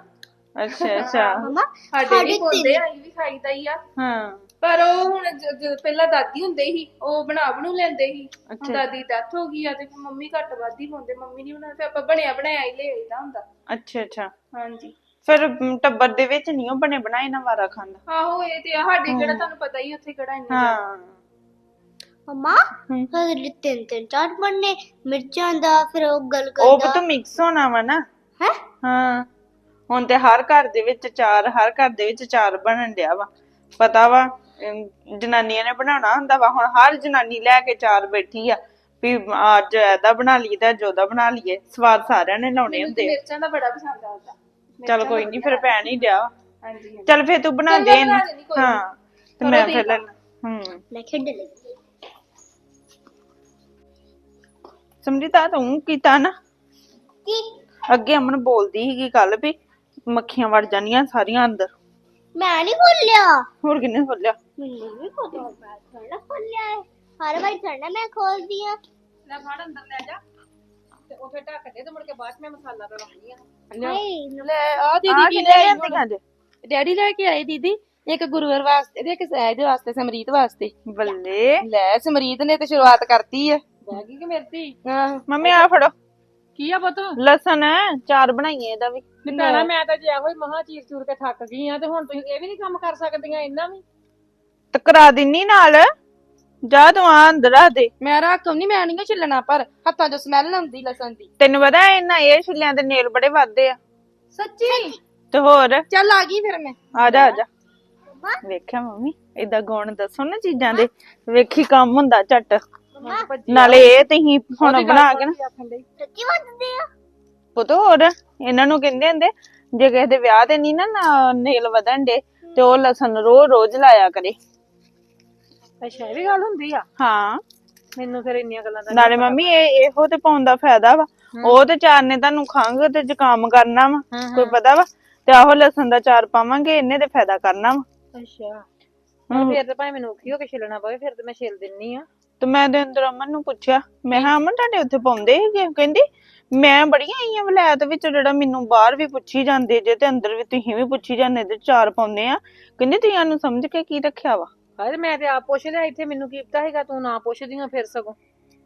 ਅੱਛਾ ਅੱਛਾ। ਮਮਾ ਸਾਡੇ ਵੀ ਪਾਉਂਦੇ ਆ ਅਸੀਂ ਵੀ ਖਾਈਦਾ ਹੀ ਆ। ਹਾਂ। ਪਰ ਉਹ ਹੁਣ ਜ- ਜ- ਪਹਿਲਾਂ ਦਾਦੀ ਹੁੰਦੇ ਸੀ ਉਹ ਬਣਾ ਬਣੂ ਲੈਂਦੇ ਸੀ। ਹੁਣ ਦਾਦੀ ਡੈਥ ਹੋ ਗਈ ਆ ਤੇ ਫਿਰ ਮੰਮੀ ਘੱਟ ਵੱਧ ਹੀ ਪਾਉਂਦੇ ਮੰਮੀ ਨਹੀਂ ਬਣਾਉਂਦੇ ਫਿਰ ਆਪਾਂ ਬਣਿਆ ਬਣਾਇਆ ਹੀ ਲੈ ਆਈਦਾ ਹੁੰਦਾ। ਅੱਛਾ ਅੱਛਾ। ਹਾਂਜੀ। ਫਿਰ ਮ, ਟੱਬਰ ਦੇ ਵਿੱਚ ਨਹੀਂ ਉਹ ਬਣੇ ਬਣਾਏ ਨਾ ਵਾਰਾ ਖਾਂਦਾ? ਆਹੋ ਇਹ ਤੇ ਆ ਸਾਡੇ ਕਿਹੜਾ ਤੁਹਾਨੂੰ ਪਤਾ ਹੀ ਉੱਥੇ ਕਿਹੜਾ ਇੰਨਾ ਹਾਂ। ਮਮਾ ਹਰ ਤਿੰਨ ਤਿੰਨ ਚਾਰ ਬਣਨੇ ਮਿਰਚਾਂ ਦਾ ਫਿਰ ਉਹ ਗਲ ਉਹ ਤਾਂ ਮਿਕਸ ਹੋਣਾ ਵਾ ਨਾ। ਹੈ? ਹਾਂ। ਹੁਣ ਤੇ ਹਰ ਘਰ ਦੇ ਵਿੱਚ ਚਾਰ ਹਰ ਘਰ ਦੇ ਵਿੱਚ ਚਾਰ ਬਣਨ ਡਿਆ ਵਾ। ਪਤਾ ਵਾ ਅਮ, ਜਨਾਨੀਆਂ ਨੇ ਬਣਾਉਣਾ ਹੁੰਦਾ ਵਾ ਹੁਣ ਹਰ ਜਨਾਨੀ ਲੈ ਕੇ ਚਾਰ ਬੈਠੀ ਆ ਵੀ ਅੱਜ ਇਹਦਾ ਬਣਾ ਲਈਏ ਤੇ ਅੱਜ ਉਹਦਾ ਬਣਾ ਲਈਏ ਸਵਾਦ ਸਾਰਿਆਂ ਨੇ ਲਾਉਣੇ ਮੈਨੂੰ ਤੇ ਹੁੰਦੇ ਆ। ਮਿਰਚਾਂ ਦਾ ਬੜਾ ਪਸੰਦ ਆਉਂਦਾ ਚੱਲ ਕੋਈ ਨਹੀਂ ਫਿਰ ਪੈ ਨਹੀਂ ਡਿਆ ਹਾਂਜੀ ਹਾਂਜੀ। ਚੱਲ ਫਿਰ ਤੂੰ ਬਣਾ ਚੱਲ ਦੇ ਮੈਂ ਬਣਾ ਦੇਣੀ, ਕੋਈ ਹਾਂ ਤੇ ਮੈਂ ਫਿਰ ਲੈ ਲਾ। ਹੂੰ। ਲੈ ਖੇਡ ਲੈ ਸਮਝੀ ਤਾਂ ਤੂੰ ਕੀਤਾ ਨਾ? ਕੀ? ਅੱਗੇ ਅਮਨ ਬੋਲਦੀ ਸੀਗੀ ਕੱਲ ਵੀ ਮੱਖੀਆਂ ਵੜ ਜਾਣੀਆਂ ਸਾਰੀਆਂ ਅੰਦਰ। ਮੈਂ ਨਹੀਂ ਖੋਲਿਆ ਹੋਰ ਕਿੰਨੇ ਖੋਲਿਆ ਮੈਨੂੰ ਵੀ ਪਤਾ ਮੈਂ ਥੋੜਾ ਖੋਲਿਆ ਹੈ ਹਰ ਵਾਰ ਥੋੜਾ ਮੈਂ ਖੋਲਦੀ ਆ। ਲੈ ਫੜ ਅੰਦਰ ਲੈ ਜਾ। ਤੇ ਉਹ ਫਿਰ ਢੱਕ ਦੇ ਤੇ ਮੁੜ ਕੇ ਬਾਅਦ ਚ ਮੈਂ ਮਸਾਲਾ ਰਲਾਉਣੀ ਆ। ਨਹੀਂ ਲੈ ਆ ਆ ਦੀਦੀ ਕੀ ਕਿੰਨੇ ਲੈ ਲਿਆਂਦੀਆਂ ਜੇ ਡੈਡੀ ਲੈ ਕੇ ਆਏ ਦੀਦੀ ਇੱਕ ਗੁਰੂਵਰ ਵਾਸਤੇ ਤੇ ਇੱਕ ਇਹਦੇ ਵਾਸਤੇ ਸਮਰੀਤ ਵਾਸਤੇ। ਬੱਲੇ। ਲੈ ਸਮਰੀਤ ਨੇ ਤੇ ਸ਼ੁਰੂਆਤ ਕਰਤੀ ਆ ਬਹਿ ਗਈ ਕਿ ਮੇਰੀ ਆਹ ਮੰਮੀ ਆ ਫੜੋ। ਕੀ ਆ ਪੁੱਤ? ਲਸਣ ਚਾਰ ਬਣਾਈਏ ਇਹਦਾ ਵੀ। ਤੇ ਭੈਣਾ ਮੈਂ ਤਾਂ ਜੇ ਇਹੋ ਹੀ ਮਹਾ ਚੀਰ ਚੂਰ ਕੇ ਥੱਕ ਗਈ ਆ ਤੇ ਹੁਣ ਤੁਸੀਂ ਇਹ ਵੀ ਨਹੀਂ ਕੰਮ ਕਰ ਸਕਦੀਆਂ ਇੰਨਾ ਵੀ। ਤੇ ਕਰਾ ਦਿੰਨੀ ਨਾਲ? ਜਾ ਤੂੰ ਆ ਅੰਦਰ ਆ ਦੇ। ਮੈਂ ਰੱਖ ਨਹੀਂ ਮੈਂ ਨਹੀਂ ਛਿੱਲਣਾ ਪਰ ਹੱਥਾਂ 'ਚ ਸਮੈਲ ਆਉਂਦੀ ਲਸਣ ਦੀ। ਤੈਨੂੰ ਪਤਾ ਇਹਨਾਂ ਇਹ ਛਿੱਲਿਆਂ ਦੇ ਨੇਲ ਬੜੇ ਵੱਧਦੇ ਆ। ਸੱਚੀ? ਤੇ ਹੋਰ? ਚੱਲ ਆ ਗਈ ਫਿਰ ਮੈਂ। ਆ ਜਾ ਆ ਜਾ। ਵੇਖਿਆ ਮੰਮੀ? ਏਦਾਂ ਗਾਉਣ ਦੱਸੋ ਨਾ ਚੀਜ਼ਾਂ ਦੇ। ਵੇਖੀ ਕੰਮ ਹੁੰਦਾ ਝੱਟ। ਨਾਲੇ ਇਹ ਤੁਸੀਂ ਹੁਣ ਬਣਾ ਕੇ ਨਾ। ਸੱਚੀ ਵੱਜਦੇ ਆ। ਪੁੱਤ ਹੋਰ ਇਹਨਾਂ ਨੂੰ ਕਹਿੰਦੇ ਹੁੰਦੇ ਜੇ ਕਿਸੇ ਦੇ ਵਿਆਹ ਤੇ ਨਹੀਂ ਨਾ ਨਾ ਨੇਲ ਵਧਣ ਦੇ ਤੇ ਉਹ ਲਸਣ ਰੋਜ਼ ਰੋਜ਼ ਲਾਇਆ ਕਰੇ। ਅੱਛਾ ਇਹ ਵੀ ਗੱਲ ਹੁੰਦੀ ਆ। ਹਾਂ। ਮੈਨੂੰ ਫਿਰ ਇੰਨੀਆਂ ਗੱਲਾਂ ਦਾ ਨਾਲੇ ਮੰਮੀ ਇਹ ਇਹੋ ਤੇ ਪਾਉਣ ਦਾ ਫਾਇਦਾ ਵਾ। ਉਹ ਤੇ ਚਾਰ ਨੇ ਤੁਹਾਨੂੰ ਖੰਘ ਤੇ ਜ਼ੁਕਾਮ ਕਰਨਾ ਵਾ ਕੋਈ ਪਤਾ ਵਾ? ਤੇ ਆਹੋ ਲਸਣ ਦਾ ਚਾਰ ਪਾਵਾਂਗੇ ਇਹਨੇ ਤੇ ਫਾਇਦਾ ਕਰਨਾ ਵਾ। ਅੱਛਾ। ਫਿਰ ਤੇ ਭਾਵੇਂ ਮੈਨੂੰ ਔਖੀ ਹੋ ਕੇ ਛਿਲਣਾ ਪਵੇ ਫਿਰ ਤੇ ਮੈਂ ਛਿਲ ਦਿੰਨੀ ਆ। ਤੇ ਮੈਂ ਤੇ ਅੰਦਰ ਅਮਨ ਨੂੰ ਪੁੱਛਿਆ ਮੈਂ ਕਿਹਾ ਅਮਨ ਤੁਹਾਡੇ ਉੱਥੇ ਪਾਉਂਦੇ ਸੀਗੇ ਕਹਿੰਦੀ ਮੈਂ ਬੜੀਆਂ ਆਈਆਂ ਵਲੈਤ ਵਿੱਚ ਜਿਹੜਾ ਮੈਨੂੰ ਬਾਹਰ ਵੀ ਪੁੱਛੀ ਜਾਂਦੇ ਜੇ ਤੇ ਅੰਦਰ ਵੀ ਤੁਸੀਂ ਵੀ ਪੁੱਛੀ ਜਾਂਦੇ ਤੇ ਚਾਰ ਪਾਉਂਦੇ ਆ। ਕਹਿੰਦੀ ਤੁਸੀਂ ਨੂੰ ਸਮਝ ਕੇ ਕੀ ਰੱਖਿਆ ਵਾ? ਹਾਏ ਤੇ ਮੈਂ ਤੇ ਆਪ ਪੁੱਛ ਲਿਆ ਇੱਥੇ ਮੈਨੂੰ ਕੀ ਪਤਾ ਹੈਗਾ ਤੂੰ ਨਾ ਪੁੱਛਦੀਆਂ ਫਿਰ ਸਗੋਂ।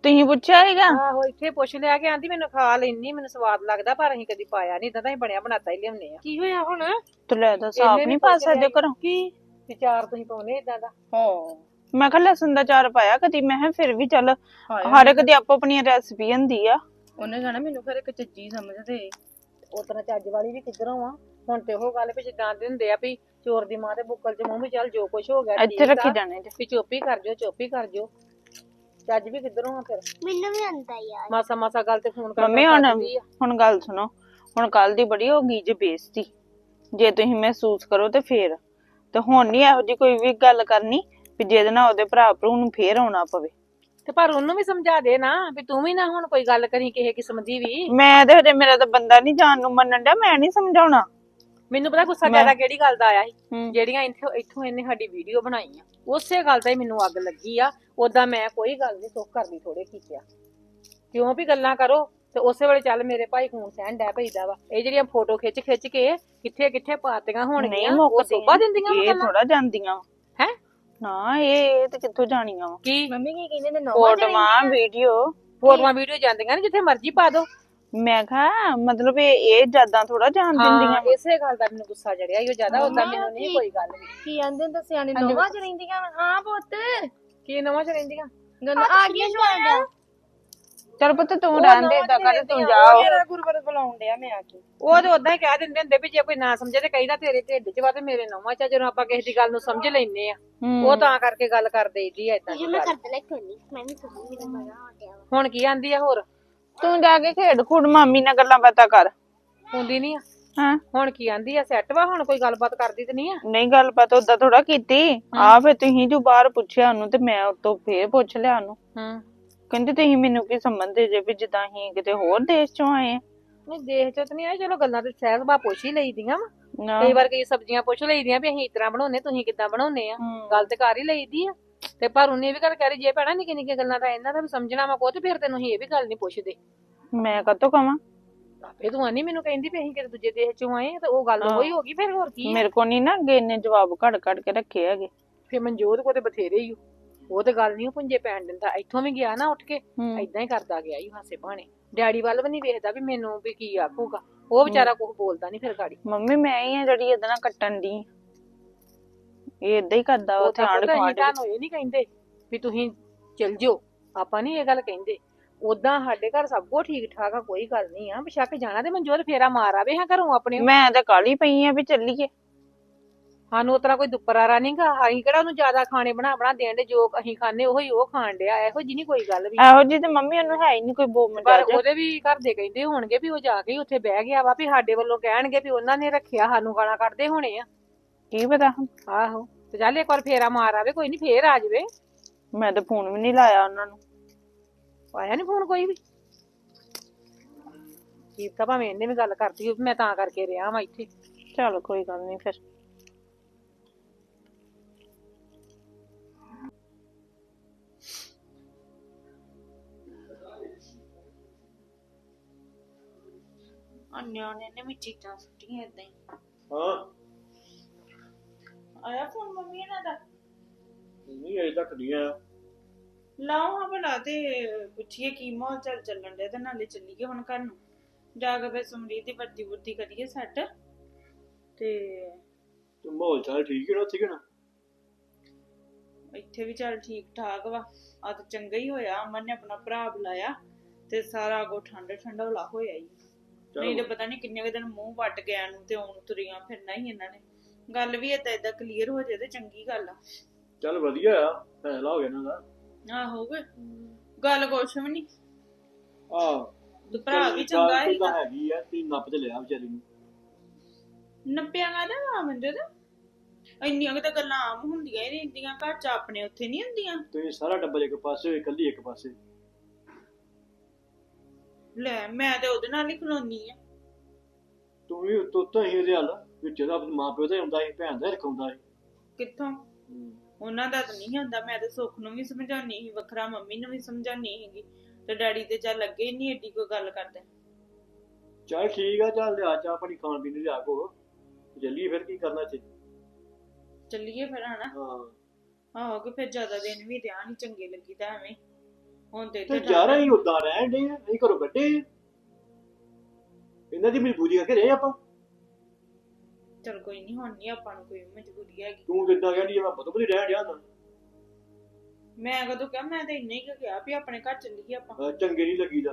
ਤੁਸੀਂ ਪੁੱਛਿਆ ਸੀਗਾ? ਆਹੋ ਇੱਥੇ ਪੁੱਛ ਲਿਆ ਕਿ ਆਂਦੀ ਮੈਨੂੰ ਖਾ ਲੈਣੀ ਮੈਨੂੰ ਸਵਾਦ ਲੱਗਦਾ ਪਰ ਅਸੀਂ ਕਦੀ ਪਾਇਆ ਨਹੀਂ ਇਦਾਂ ਤਾਂ ਹੀ ਬਣਿਆ ਬਣਾਤਾ ਹੀ ਲਿਆਉਨੇ ਆ। ਕੀ ਹੋਇਆ ਹੁਣ? ਤੇ ਲੈ ਦੱਸ ਆਪ ਇਹਨੇ ਨਹੀਂ ਪਾ ਪੁੱਛ ਲਿਆ ਸਕਦੇ ਘਰੋਂ। ਕੀ ਵਿਚਾਰ ਤੁਸੀਂ ਪਾਉਨੇ ਇਦਾਂ ਦਾ? ਹਾਂ। ਮੈਂ ਕਿਹਾ ਲਸਣ ਦਾ ਚਾਰ ਪਾਇਆ ਕਦੀ ਮੈਂ ਕਿਹਾ ਫਿਰ ਵੀ ਚੱਲ ਹਰ ਇੱਕ ਦੀ ਆਪੋ ਆਪਣੀ ਰੈਸਪੀ ਹੁੰਦੀ ਆ। ਉਹਨੇ ਕਹਣਾ ਮੈਨੂੰ ਫਿਰ ਇੱਕ ਚੱਜੀ ਸਮਝਦੇ। ਉਹ ਤਰ੍ਹਾਂ ਚੱਜ ਵਾਲੀ ਵੀ ਕਿੱਧਰੋਂ ਆ? ਹੁਣ ਤੇ ਉਹ ਗੱਲ ਵੀ ਜਿੱਦਾਂ ਦੇ ਹੁੰਦੇ ਆ ਵੀ ਚੋਰ ਦੀ ਮਾਂ ਤੇ ਬੁੱਕਲ ਚ ਮੂੰਹ ਵੀ ਚੱਲ ਜੋ ਕੁਛ ਹੋ ਗਿਆ ਇੱਥੇ ਰੱਖੀ। ਜਾਣੇ ਜੇ। ਵੀ ਚੁੱਪ ਕਰ ਜੋ ਚੁੱਪ ਕਰ ਜੋ। ਚੱਜ ਵੀ ਕਿੱਧਰੋਂ ਆ ਫਿਰ? ਮੈਨੂੰ ਵੀ ਆਂਦਾ ਯਾਰ ਮਾਸਾ ਮਾਸਾ ਗੱਲ ਤੇ ਫੋਨ ਕਰ ਮੰਮੀ ਹੁਣ ਹੁਣ ਗੱਲ ਸੁਣੋ। ਹੁਣ ਕੱਲ ਦੀ ਬੜੀ ਹੋ ਗਈ ਜੇ ਬੇਇੱਜ਼ਤੀ। ਜੇ ਤੁਸੀਂ ਮਹਿਸੂਸ ਕਰੋ ਤੇ ਫੇਰ। ਤੇ ਹੁਣ ਨਹੀਂ ਇਹੋ ਜੀ ਕੋਈ ਵੀ ਗੱਲ ਕਰਨੀ ਵੀ ਜਿਹਦੇ ਨਾਲ ਉਹਦੇ ਭਰਾ ਭਰੂ ਨੂੰ ਫੇਰ ਆਉਣਾ ਪਵੇ। ਤੇ ਪਰ ਉਹਨੂੰ ਵੀ ਸਮਝਾ ਦੇ ਨਾ ਵੀ ਤੂੰ ਵੀ ਨਾ ਹੁਣ ਕੋਈ ਗੱਲ ਕਰੀ ਕਿਸੇ ਕਿਸਮ ਦੀ ਵੀ। ਮੈਂ ਤੇ ਹਜੇ ਮੇਰਾ ਤਾਂ ਬੰਦਾ ਨਹੀਂ ਜਾਣ ਨੂੰ ਮੰਨਣ ਡਿਆ ਮੈਂ ਨਹੀਂ ਸਮਝਾਉਣਾ। ਮੈਨੂੰ ਪਤਾ ਗੁੱਸਾ ਜ਼ਿਆਦਾ ਕਿਹੜੀ ਗੱਲ ਦਾ ਆਇਆ ਸੀ। ਜਿਹੜੀਆਂ ਇੱਥੋਂ ਇੱਥੋਂ ਇਹਨੇ ਸਾਡੀ ਵੀਡੀਓ ਬਣਾਈ ਆ ਉਸੇ ਗੱਲ ਦਾ ਹੀ ਮੈਨੂੰ ਅੱਗ ਲੱਗੀ ਆ। ਉਦਾਂ ਮੈਂ ਕੋਈ ਗੱਲ ਨਹੀਂ ਸੁੱਖ ਕਰਦੀ ਥੋੜੇ ਕੀਤਿਆ ਕਿਉਂ ਵੀ ਗੱਲਾਂ ਕਰੋ ਤੇ ਉਸੇ ਵੇਲੇ ਚੱਲ ਮੇਰੇ ਭਾਈ ਖੂਨ ਸਹਿਣ ਡੈ ਪਈਦਾ ਵਾ। ਇਹ ਜਿਹੜੀਆਂ ਫੋਟੋ ਖਿੱਚ ਖਿੱਚ ਕੇ ਕਿੱਥੇ ਕਿੱਥੇ ਪਾਤੀਆਂ ਹੋਣਗੀਆਂ ਉਹ ਸੋਭਾ ਦਿੰਦੀਆਂ ਇਹ ਥੋੜਾ ਜਾਂਦੀਆਂ। ਹੈ? ਨਾ ਇਹ ਇਹ ਤੇ ਕਿੱਥੋਂ ਜਾਣੀਆਂ ਵਾ? ਕੀ? ਮੰਮੀ ਕੀ ਕਹਿੰਦੇ ਨੇ ਫੋਟੋਆਂ ਵੀਡੀਓ ਫੋਟੋਆਂ ਵੀਡੀਓ ਜਾਂਦੀਆਂ ਨੇ ਜਿੱਥੇ ਮਰਜ਼ੀ ਪਾ ਦੋ ਮੈਂ ਕਿਹਾ ਮਤਲਬ ਇਹ ਇਹ ਜ਼ਿਆਦਾ ਥੋੜਾ ਜਾਣ ਦਿੰਦੀਆਂ ਇਸੇ ਗੱਲ ਦਾ ਮੈਨੂੰ ਗੁੱਸਾ ਚੜਿਆ ਇਹ ਜ਼ਿਆਦਾ ਉਦਾਂ ਮੈਨੂੰ ਨਹੀਂ ਕੋਈ ਗੱਲ ਕੀ ਆਂਦੇ ਨੇ ਸਿਆਣੇ ਨੋਵਾ ਚ ਰਹਿੰਦੀਆਂ। ਹਾਂ ਪੁੱਤ। ਕੀ ਨਵਾਂ ਚ ਰਹਿੰਦੀਆਂ? ਗੰਨ ਆ ਗਈ ਸ਼ਵਾਨਾ ਚਲ ਪੁੱਤ ਤੂੰ ਰਹਿਣ ਦੇ ਏਦਾਂ ਕਰ ਤੂੰ ਜਾ ਮੇਰਾ ਗੁਰਬਰਤ ਬੁਲਾਉਣ ਡਿਆ ਮੈਂ ਆ ਕੇ। ਉਹ ਤੇ ਉਦਾਂ ਹੀ ਕਹਿ ਦਿੰਦੇ ਹੁੰਦੇ ਵੀ ਜੇ ਕੋਈ ਨਾ ਸਮਝੇ ਤੇ ਕਹੀਦਾ ਤੇਰੇ ਢਿੱਡ 'ਚ ਵਾ ਤੇ ਮੇਰੇ ਨਵਾਂ ਚ ਆ। ਜਦੋਂ ਆਪਾਂ ਕਿਸੇ ਦੀ ਗੱਲ ਨੂੰ ਸਮਝ ਲੈਨੇ ਆ। ਉਹ ਤਾਂ ਕਰਕੇ ਗੱਲ ਕਰ ਦੇਈਦੀ ਆ ਇਦਾਂ ਜੇ ਮੈਂ ਕਰਦਾ ਲੈ ਕੋਈ ਮੈਂ ਵੀ ਸੁਣੀ ਮੇਰਾ ਮਜ਼ਾ ਆ ਗਿਆ ਵਾ। ਹੁਣ ਕੀ ਆਂਦੀ ਆ ਹੋਰ? ਤੂੰ ਜਾ ਕੇ ਖੇਡ ਖੁੜ ਮਾਮੀ ਨਾਲ ਗੱਲਾਂ ਬਾਤਾਂ ਕਰ। ਹੁੰਦੀ ਨਹੀਂ ਆ? ਹਾਂ? ਹੁਣ ਕੀ ਆਂਦੀ ਆ ਸੈੱਟ ਵਾ? ਹੁਣ ਕੋਈ ਗੱਲਬਾਤ ਕਰਦੀ ਤੇ ਨਹੀਂ ਆ? ਨਹੀਂ ਗੱਲ ਪਤਾ ਉਦਾਂ ਥੋੜਾ ਕੀਤੀ ਆ ਫੇ ਤੁਸੀਂ ਜੋ ਬਾਹਰ ਪੁੱਛਿਆ ਉਹਨੂੰ ਤੇ ਮੈਂ ਉਤੋਂ ਫੇਰ ਪੁੱਛ ਲਿਆ ਉਹਨੂੰ। ਹੂੰ। ਕਹਿੰਦੇ ਤੁਸੀਂ ਮੈਨੂੰ ਕੀ ਸੰਬੰਧੇ ਜੇ ਵੀ ਜਿੱਦਾਂ ਹੀ ਕਿਤੇ ਹੋਰ ਦੇਸ਼ ਚੋਂ ਆਏ ਆ? ਨਹੀਂ ਦੇਖ ਚ ਤੇ ਨਹੀਂ ਆ ਚਲੋ ਗੱਲਾਂ ਤੇ ਸਹਿਜ ਬਾ ਪੁੱਛ ਹੀ ਲਈਦੀਆਂ ਵਾ। ਨਾ। ਕਈ ਵਾਰ ਕਈ ਸਬਜ਼ੀਆਂ ਪੁੱਛ ਲਈਦੀਆਂ ਵੀ ਅਸੀਂ ਇਸ ਤਰ੍ਹਾਂ ਬਣਾਉਨੇ ਤੁਸੀਂ ਕਿੱਦਾਂ ਬਣਾਉਨੇ ਆ? ਹੂੰ। ਗੱਲ ਤੇ ਕਰ ਹੀ ਲਈਦੀ ਆ। ਤੇ ਪਰ ਉਹਨੇ ਇਹ ਵੀ ਗੱਲ ਕਰੀ ਜੇ ਭੈਣਾ ਨਿੱਕੀ ਨਿੱਕੀ ਗੱਲਾਂ ਦਾ ਇਹਨਾਂ ਦਾ ਵੀ ਸਮਝਣਾ ਵਾ ਕੋ ਤੇ ਫਿਰ ਤੈਨੂੰ ਅਸੀਂ ਇਹ ਵੀ ਗੱਲ ਨਹੀਂ ਪੁੱਛਦੇ। ਮੈਂ ਕਦੋਂ ਕਵਾਂ? ਆਪੇ ਤੂੰ ਆਨੀ ਮੈਨੂੰ ਕਹਿੰਦੀ ਵੀ ਅਸੀਂ ਕਿਤੇ ਦੂਜੇ ਦੇਸ਼ ਚੋਂ ਆਏ ਆ ਤੇ ਉਹ ਗੱਲ ਹੋਈ ਹੋ ਗਈ ਫਿਰ ਹੋਰ ਕੀ ਆ? ਮੇਰੇ ਕੋ ਨਹੀਂ ਨਾ ਅੱਗੇ ਇੰਨੇ ਜਵਾਬ ਘੜ ਘੜ ਕੇ ਰੱਖੇ ਹੈਗੇ। ਫਿਰ ਮਨਜੋਤ ਕੋ ਤੇ ਬਥੇਰੇ ਹੀ ਓ। ਉਹ ਤੇ ਗੱਲ ਨਹੀਂ ਉਹ ਪੁੰਜੇ ਪੈਣ ਦਿੰਦਾ। ਇੱਥੋਂ ਵੀ ਗਿਆ ਨਾ ਉੱਠ ਕੇ ਹੂੰ। ਐਦਾਂ ਹੀ ਕਰਦਾ ਗਿਆ ਹੀ ਹਾਸੇ ਭਾਣੇ ਡੈਡੀ ਵੱਲ ਵੀ ਨਹੀਂ ਵੇਖਦਾ ਵੀ ਮੈਨੂੰ ਵੀ ਕੀ ਆਖੂਗਾ। ਉਹ ਵਿਚਾਰਾ ਕੁਝ ਬੋਲਦਾ ਨਹੀਂ ਫਿਰ ਗਾੜੀ। ਮੰਮੀ ਮੈਂ ਹੀ ਆ ਜਿਹੜੀ ਇਹਦੇ ਨਾਲ ਕੱਟਣ ਦੀ। ਇਹ ਏਦਾਂ ਹੀ ਕਰਦਾ ਵਾ ਉਹ ਉੱਥੇ ਤਾਂ ਆਂਢ ਪਤਾ ਗੁਆਂਢ ਅਸੀਂ ਤੁਹਾਨੂੰ ਇਹ ਨਹੀਂ ਕਹਿੰਦੇ ਵੀ ਤੁਸੀਂ ਚਲ ਜਿਓ। ਆਪਾਂ ਨਹੀਂ ਇਹ ਗੱਲ ਕਹਿੰਦੇ। ਉਦਾਂ ਸਾਡੇ ਘਰ ਸਭ ਕੁਝ ਠੀਕ ਠਾਕ ਆ ਕੋਈ ਗੱਲ ਨਹੀਂ ਆ। ਬੇਸ਼ੱਕ ਜਾਣਾ ਤੇ ਮਨਜੋਤ ਫੇਰਾ ਮਾਰ ਆਵੇ ਹਾਂ ਘਰੋਂ ਆਪਣੇ। ਮੈਂ ਤਾਂ ਕਾਲੀ ਪਈ ਆ ਵੀ ਚੱਲੀਏ। ਸਾਨੂੰ ਉਤਰਾ ਕੋਈ ਦੁੱਪਰਾਰਾ ਨਹੀਂਗਾ ਅਸੀਂ ਕਿਹੜਾ ਉਹਨੂੰ ਜ਼ਿਆਦਾ ਖਾਣੇ ਬਣਾ ਬਣਾ ਦੇਣ ਦੇ ਜੋ ਅਸੀਂ ਖਾਣੇ ਉਹੀ ਉਹ ਖਾਣ ਡਿਆ। ਇਹੋ ਜੀ ਨਹੀਂ ਕੋਈ ਗੱਲ ਵੀ। ਇਹੋ ਜੀ ਤੇ ਮੰਮੀ ਉਹਨੂੰ ਹੈ ਹੀ ਨਹੀਂ ਕੋਈ ਬੋ ਪਰ ਉਹਦੇ ਵੀ ਘਰ ਦੇ ਕਹਿੰਦੇ ਹੋਣਗੇ ਵੀ ਉਹ ਜਾ ਕੇ ਹੀ ਉੱਥੇ ਬਹਿ ਗਿਆ ਵਾ ਵੀ ਸਾਡੇ ਵੱਲੋਂ ਕਹਿਣਗੇ ਵੀ ਉਹਨਾਂ ਨੇ ਰੱਖਿਆ ਸਾਨੂੰ ਗਾਲਾਂ ਕੱਢਦੇ ਹੋਣੇ ਆ। ਕੀ ਪਤਾ? ਆਹੋ ਤੇ ਚੱਲ ਇੱਕ ਵਾਰ ਫੇਰਾ ਮਾਰ ਆਵੇ ਕੋਈ ਨਹੀਂ ਫੇਰ ਆ ਜਾਵੇ। ਮੈਂ ਤਾਂ ਫੋਨ ਵੀ ਨਹੀਂ ਲਾਇਆ ਉਹਨਾਂ ਨੂੰ। ਆਇਆ ਨਹੀਂ ਫੋਨ ਕੋਈ ਵੀ? ਕੀ ਤਾਂ ਭਾਵੇਂ ਇਹਨੇ ਵੀ ਗੱਲ ਕਰਦੀ ਹੋਵੇ ਮੈਂ ਤਾਂ ਕਰਕੇ ਰਿਹਾ ਵਾਂ ਇੱਥੇ। ਚਲ ਕੋਈ ਗੱਲ ਨਹੀਂ ਫਿਰ। ਨਿਆਣੇ ਨੇ ਵੀ ਚੀਜ਼ਾਂ ਸੁੱਟੀਆਂ ਏਦਾਂ ਹੀ। ਹਾਂ। ਆਇਆ ਫੋਨ ਮੰਮੀ ਇਹਨਾਂ ਦਾ? ਨਹੀਂ ਅਜੇ ਤੱਕ ਨਹੀਂ ਆਇਆ। ਲਾਓ ਹਾਂ ਭਲਾ ਤੇ ਪੁੱਛੀਏ ਕੀ ਮਾਹੌਲ ਚੱਲ ਚੱਲਣ ਡਿਆ ਤੇ ਨਾਲੇ ਚੱਲੀਏ ਹੁਣ ਘਰ ਨੂੰ। ਜਾ ਕੇ ਫਿਰ ਸਮਰੀਤ ਦੀ ਵਰਦੀ ਵਰਦੀ ਕਰੀਏ ਸੈੱਟ ਤੇ ਤੇ ਮਾਹੌਲ ਚਾਲ ਠੀਕ ਹੈ ਨਾ ਉੱਥੇ ਕਿ ਨਾ? ਇੱਥੇ ਵੀ ਚੱਲ ਠੀਕ ਠਾਕ ਵਾ। ਆ ਤਾਂ ਚੰਗਾ ਹੀ ਹੋਇਆ। ਅਮਨ ਨੇ ਆਪਣਾ ਭਰਾ ਬੁਲਾਇਆ ਤੇ ਸਾਰਾ ਅਗੋ ਠੰਡਾ ਠੰਡਾ ਹੋਇਆ ਹੀ। ਨਹੀਂ ਤੇ ਪਤਾ ਨਹੀਂ ਕਿੰਨੇ ਦਿਨ ਮੂੰਹ ਵੱਟ ਗਿਆ ਨੂੰ ਤੇ ਆਉਣ ਤੁਰੀਆਂ ਫਿਰਨਾ ਹੀ ਇਹਨਾਂ ਨੇ। ਗੱਲ ਵੀ ਏਦਾਂ ਏਦਾਂ ਕਲੀਅਰ ਹੋ ਜੇ ਤੇ ਚੰਗੀ ਗੱਲ ਆ। ਚੱਲ ਵਧੀਆ ਆ ਫੈਸਲਾ ਹੋ ਗਿਆ ਇਹਨਾਂ ਦਾ। ਆਹੋ ਵੇ ਗੱਲ ਕੁਛ ਵੀ ਨਹੀਂ ਆਹ ਤੇ ਭਰਾ ਵੀ ਚੰਗਾ ਹੈ ਹੈਗਾ ਹੈਗੀ ਆ ਤੀ ਨੱਪ ਤੇ ਲਿਆ ਵਿਚਾਰੀ ਨੂੰ। ਨੱਪਿਆ ਆ ਮੰਦੇ ਦਾ ਇੰਨੀਆਂ ਤਾਂ ਗੱਲਾਂ ਆਮ ਹੁੰਦੀਆਂ ਹੀ ਰਹਿੰਦੀਆਂ ਘਰ ਚ ਆਪਣੇ ਉੱਥੇ ਨਹੀਂ ਹੁੰਦੀਆਂ। ਤੁਸੀਂ ਸਾਰਾ ਟੱਬਰ ਇੱਕ ਪਾਸੇ ਹੋਏ ਇਕੱਲੀ ਇੱਕ ਪਾਸੇ। ਲੈ ਮੈਂ ਤੇ ਉਹਦੇ ਨਾਲ ਹੀ ਖਲੋਨੀ ਆ। ਤੂੰ ਵੀ ਉੱਤੋਂ ਤਾਂ ਹੀ ਉਹਦੇ ਹੱਲ ਵਿੱਚ ਦਾ ਮਾਂ ਪਿਓ ਦਾ ਹੀ ਹੁੰਦਾ ਸੀ ਭੈਣ ਦਾ ਹੀ ਰਖਾਉਂਦਾ ਸੀ। ਕਿੱਥੋਂ? ਉਹਨਾਂ ਦਾ ਤਾਂ ਨਹੀਂ ਹੁੰਦਾ ਮੈਂ ਤੇ ਸੁੱਖ ਨੂੰ ਵੀ ਸਮਝਾਉਣੀ ਸੀ ਵੱਖਰਾ ਮੰਮੀ ਨੂੰ ਵੀ ਸਮਝਾਉਣੀ ਸੀਗੀ। ਤੇ ਡੈਡੀ ਤੇ ਚੱਲ ਲੱਗੇ ਨਹੀਂ ਏਡੀ ਕੋਈ ਗੱਲ ਕਰਦੇ। ਚੱਲ ਠੀਕ ਆ ਚੱਲ ਲਿਆ ਚਾਹ ਪਾਣੀ ਖਾਣ ਪੀਣ ਲਿਆ ਕੋ। ਚੱਲੀਏ ਫਿਰ ਕੀ ਕਰਨਾ ਇੱਥੇ? ਚੱਲੀਏ ਫਿਰ ਹਨਾ? ਹਾਂ। ਆਹੋ ਕਿ ਫਿਰ ਜ਼ਿਆਦਾ ਦਿਨ ਵੀ ਰਿਆ ਨਹੀਂ ਚੰਗੇ ਲੱਗੀ ਤਾਂ ਐਵੇਂ। ਹੁਣ ਤੇ ਤੇ ਇੱਥੇ ਯਾਰ ਹੀ ਉਦਾਂ ਰਹਿਣ ਦੇ ਨਹੀਂ ਘਰੋਂ ਕੱਢੇ ਆ। ਇਹਨਾਂ ਦੀ ਮਜਬੂਰੀ ਕਰਕੇ ਰਹੇ ਆਪਾਂ। ਚਲ ਕੋਈ ਨਹੀਂ ਹੁਣ ਨਹੀਂ ਆਪਾਂ ਨੂੰ ਕੋਈ ਮਜਬੂਰੀ ਹੈਗੀ। ਤੂੰ ਕਿੱਦਾਂ ਕਹਿੰਦੀ ਆ, ਮੈਂ ਬਲੀ ਰਹਿਣ ਡਿਆ ਨਾ ਮੈਂ ਕਦੋਂ ਕਿਹਾ ਮੈਂ ਤਾਂ ਇੰਨਾ ਹੀ ਕੁ ਕਿਹਾ ਵੀ ਆਪਣੇ ਘਰ ਚੱਲੀਏ ਆਪਾਂ। ਚੰਗੇ ਨਹੀਂ ਲੱਗੀਦਾ।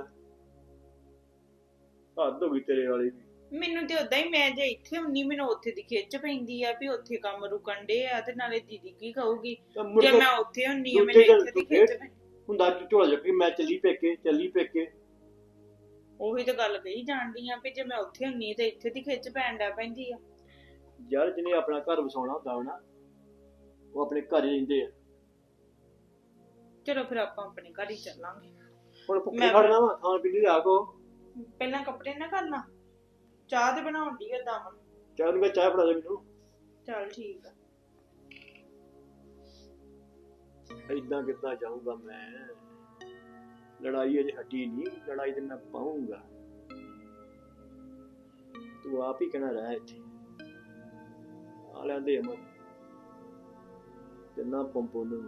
ਹੱਦ ਹੋ ਗਈ ਤੇਰੇ ਵਾਲੀ ਵੀ। ਮੈਨੂੰ ਤੇ ਉਦਾਂ ਹੀ ਮੈਂ ਜੇ ਇੱਥੇ ਹੁੰਨੀ ਮੈਨੂੰ ਉੱਥੇ ਦੀ ਖਿੱਚ ਪੈਂਦੀ ਆ ਵੀ ਉੱਥੇ ਕੰਮ ਰੁਕਣ ਡੇ ਆ ਤੇ ਨਾਲੇ ਦੀਦੀ ਕੀ ਕਹੂਗੀ। ਤਾਂ ਮੁੜ ਜੇ ਕੇ ਮੈਂ ਉੱਥੇ ਹੁੰਨੀ ਆ ਮੈਨੂੰ ਦਿਨ ਇੱਥੇ ਦੀ ਤੂੰ ਖਿੱਚ ਪੈ ਹੁੰਦਾ ਝੋਲਾ ਜੱਕੀ ਮੈਂ ਚੱਲੀ ਪੇਕੇ ਚੱਲੀ ਪੇਕੇ। ਉਹੀ ਤਾਂ ਗੱਲ ਕਹੀ ਜਾਣਦੀ ਆ ਵੀ ਜੇ ਮੈਂ ਉੱਥੇ ਹੁੰਨੀ ਤੇ ਇੱਥੇ ਦੀ ਖਿੱਚ ਪੈਣ ਡੈ ਪੈਂਦੀ ਆ। ਯਾਰ ਜਿਹਨੇ ਆਪਣਾ ਘਰ ਵਸਾਉਣਾ ਹੁੰਦਾ ਵਾ ਨਾ ਉਹ ਆਪਣੇ ਘਰ ਹੀ ਰਹਿੰਦੇ ਆ। ਚਲੋ ਫਿਰ ਆਪਾਂ ਆਪਣੇ ਘਰ ਹੀ ਚੱਲਾਂਗੇ। ਹੁਣ ਭੁੱਖੇ ਮੈਂ- ਖੜਨਾ ਵਾ ਖਾਣ ਪੀਣ ਲਈ ਆ ਕੋ। ਪਹਿਲਾਂ ਕੱਪੜੇ ਨਾ ਕਰਨਾ। ਚਾਹ ਤੇ ਬਣਾਉਣ ਦੀ ਆ ਦਮ ਚਾਹ ਨੂੰ ਮੈਂ ਚਾਹ ਫੜਾ ਦੇ ਮੈਨੂੰ। ਚਲ ਠੀਕ ਆ। ਇਦਾਂ ਕਿੱਦਾਂ ਜਾਊਂਗਾ ਮੈਂ? ਲੜਾਈ ਅਜੇ ਹਟੀ ਨਹੀਂ ਲੜਾਈ ਤੇ ਮੈਂ ਪਾਉਂਗਾ ਤੂੰ ਆਪ ਹੀ ਕਹਿਣਾ ਰਹਿ ਇੱਥੇ। ਆ ਲੈਂਦੇ ਅਮਰ ਤੇ ਨਾ ਪੰਪੋ ਨੂੰ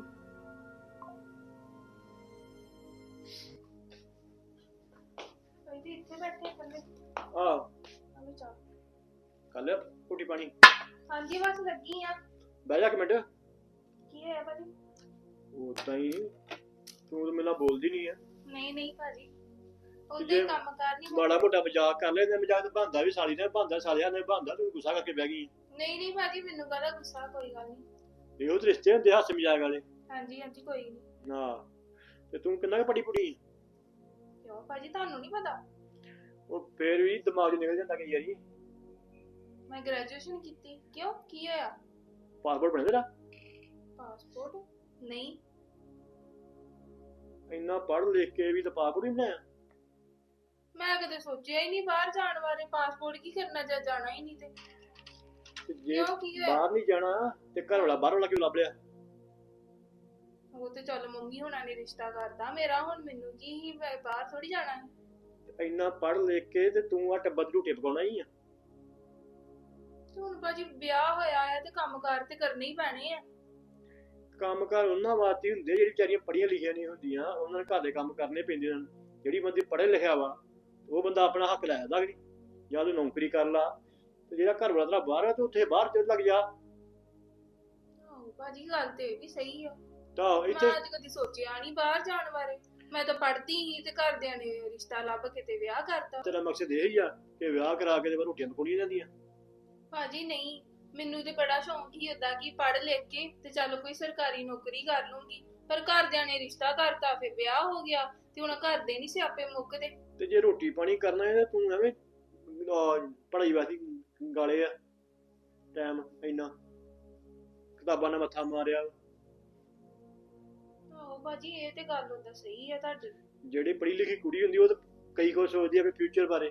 ਇੱਥੇ ਬੈਠੇ ਆ ਚਾਹ। ਕੱਲ ਰੋਟੀ ਪਾਣੀ। ਹਾਂਜੀ ਬਸ ਲੱਗੀ ਆ। ਬਹਿ ਜਾ ਇੱਕ ਮਿੰਟ। ਕੀ ਹੋਇਆ ਭਾਜੀ? ਉਹ ਤਾਂ ਹੀ। ਤੂੰ ਤਾਂ ਮੇਰਾ ਬੋਲਦੀ ਨਹੀਂ ਆ। ਨਹੀਂ ਨਹੀਂ ਭਾਜੀ। ਉਹਦੇ ਜੇ ਕੰਮ ਕਾਰ ਨਹੀਂ ਮਾੜਾ ਮੋਟਾ ਮਜ਼ਾਕ ਕਰ ਲੈਂਦੇ ਮਜ਼ਾਕ ਬੰਦਾ ਵੀ ਸਾਲੀ ਨੇ ਬੰਦਾ ਸਾਲਿਆਂ ਨੇ ਬੰਦਾ ਤੂੰ ਗੁੱਸਾ ਕਰਕੇ ਬਹਿ ਗਈ ਨਹੀਂ ਨਹੀਂ ਭਾਜੀ ਮੈਨੂੰ ਕਾਹਦਾ ਗੁੱਸਾ ਕੋਈ ਗੱਲ ਨਹੀਂ। ਇਹੋ ਤੇ ਰਿਸ਼ਤੇ ਹੁੰਦੇ ਹਾਸੇ ਮਜ਼ਾਕ ਵਾਲੇ। ਹਾਂਜੀ ਹਾਂਜੀ ਕੋਈ ਨਹੀਂ। ਨਾ ਤੇ ਤੂੰ ਕਿੰਨਾ ਕੁ ਪੜੀ ਪੁੜੀ ਕਿਉਂ ਭਾਜੀ ਤੁਹਾਨੂੰ ਨਹੀਂ ਪਤਾ? ਉਹ ਫੇਰ ਵੀ ਦਿਮਾਗ 'ਚ ਨਿਕਲ ਜਾਂਦਾ ਕਿ ਯਾਰੀ ਮੈਂ ਗ੍ਰੈਜੂਏਸ਼ਨ ਕੀਤੀ। ਕਿਉਂ? ਕੀ ਹੋਇਆ? ਪਾਸਪੋਰਟ ਬਣ ਤੇਰਾ? ਪਾਸਪੋਰਟ ਨਹੀਂ। ਇੰਨਾ ਪੜ੍ਹ ਲਿਖ ਕੇ ਵੀ ਤਾਂ ਪਾਸਪੋਰਟ ਹੀ ਬਣਾਇਆ। ਮੈਂ ਕਦੇ ਸੋਚਿਆ ਹੀ ਨਹੀਂ ਬਾਹਰ ਜਾਣ ਬਾਰੇ ਪਾਸਪੋਰਟ ਕੀ ਕਰਨਾ ਜਾਂ ਜਾਣਾ ਹੀ ਨਹੀਂ ਤੇ। ਤੇ ਜੇ ਕਿਉਂ ਕੀ ਹੋਇਆ? ਬਾਹਰ ਨਹੀਂ ਜਾਣਾ ਤੇ ਘਰ ਵਾਲਾ ਬਾਹਰ ਵਾਲਾ ਕਿਉਂ ਲੱਭ ਲਿਆ? ਉਹ ਤੇ ਚੱਲ ਮੰਮੀ ਹੁਣਾਂ ਨੇ ਰਿਸ਼ਤਾ ਕਰਤਾ ਮੇਰਾ ਹੁਣ ਮੈਨੂੰ ਕੀ ਹੀ ਮੈਂ ਬਾਹਰ ਥੋੜੀ ਜਾਣਾ ਹੈ। ਇੰਨਾ ਪੜ੍ਹ ਲਿਖ ਕੇ ਤੇ ਤੂੰ ਆ ਟੱਬਰ ਦੀ ਝੂਟੇ ਪਕਾਉਣਾ ਹੀ ਆ। ਤੇ ਹੁਣ ਭਾਜੀ ਵਿਆਹ ਹੋਇਆ ਹੈ ਤੇ ਕੰਮਕਾਰ ਤੇ ਕਰਨੇ ਹੀ ਪੈਣੇ ਆ। ਕੰਮ ਕਾਰ ਉਹਨਾਂ ਵਾਸਤੇ ਹੀ ਹੁੰਦੇ ਜਿਹੜੀ ਵਿਚਾਰੀਆਂ ਪੜ੍ਹੀਆਂ ਲਿਖੀਆਂ ਨਹੀਂ ਹੁੰਦੀਆਂ ਉਹਨਾਂ ਨੇ ਘਰ ਦੇ ਕੰਮ ਕਰਨੇ ਪੈਂਦੇ ਹਨ। ਜਿਹੜੀ ਬੰਦੀ ਪੜ੍ਹਿਆ ਲਿਖਿਆ ਵਾ ਉਹ ਬੰਦਾ ਆਪਣਾ ਹੱਕ ਲੈ ਸਕਦਾ ਕਿ ਜਾਂ ਤੂੰ ਨੌਕਰੀ ਕਰ ਲਾ ਤੇ ਜਿਹੜਾ ਘਰ ਵਾਲਾ ਤੇਰਾ ਬਾਹਰ ਆ ਤੇ ਉੱਥੇ ਬਾਹਰ ਚੱਲ ਲੱਗ ਜਾ। ਭਾਜੀ ਗੱਲ ਤੇ ਇਹ ਵੀ ਸਹੀ ਆ। ਤਾਂ ਇੱਥੇ ਮੈਂ ਅੱਜ ਕਦੀ ਸੋਚਿਆ ਨਹੀਂ ਬਾਹਰ ਜਾਣ ਬਾਰੇ। ਮੈਂ ਤਾਂ ਪੜ੍ਹਦੀ ਹੀ ਤੇ ਘਰਦਿਆਂ ਨੇ ਰਿਸ਼ਤਾ ਲੱਭ ਕੇ ਤੇ ਵਿਆਹ ਕਰਤਾ। ਤੇਰਾ ਮਕਸਦ ਇਹ ਹੀ ਆ ਕਿ ਵਿਆਹ ਕਰਾ ਕੇ ਤੇ ਰੋਟੀਆਂ ਪਕਾਉਣੀਆਂ ਜਾਂਦੀਆਂ। ਭਾਜੀ ਨਹੀਂ। ਮੈਨੂੰ ਤੇ ਬੜਾ ਸ਼ੌਂਕ ਹੀ ਹੁੰਦਾ ਕਿ ਪੜ੍ਹ ਲਿਖ ਕੇ ਤੇ ਚੱਲ ਕੋਈ ਸਰਕਾਰੀ ਨੌਕਰੀ ਕਰ ਲੂੰਗੀ। ਪਰ ਘਰਦਿਆਂ ਨੇ ਰਿਸ਼ਤਾ ਕਰਤਾ ਫਿਰ ਵਿਆਹ ਹੋ ਗਿਆ ਤੇ ਹੁਣ ਘਰ ਦੇ ਨਹੀਂ ਸਿਆਪੇ ਮੁੱਕਦੇ। ਤੇ ਜੇ ਰੋਟੀ ਪਾਣੀ ਕਰਨਾ ਹੈ ਤਾਂ ਤੂੰ ਐਵੇਂ ਆਹ, ਪੜ੍ਹਾਈ ਵਾਸਤੇ ਗਾਲੇ ਆ ਟਾਈਮ ਇੰਨਾ। ਕਿਤਾਬਾਂ ਨਾਲ ਮੱਥਾ ਮਾਰਿਆ। ਆਹੋ ਭਾਜੀ ਇਹ ਤੇ ਗੱਲ ਹੁੰਦਾ ਸਹੀ ਆ ਤੁਹਾਡੀ। ਜਿਹੜੀ ਪੜ੍ਹੀ ਲਿਖੀ ਕੁੜੀ ਹੁੰਦੀ ਉਹ ਤਾਂ ਕਈ ਕੁਝ ਸੋਚਦੀ ਆ ਵੀ ਫਿਊਚਰ ਬਾਰੇ।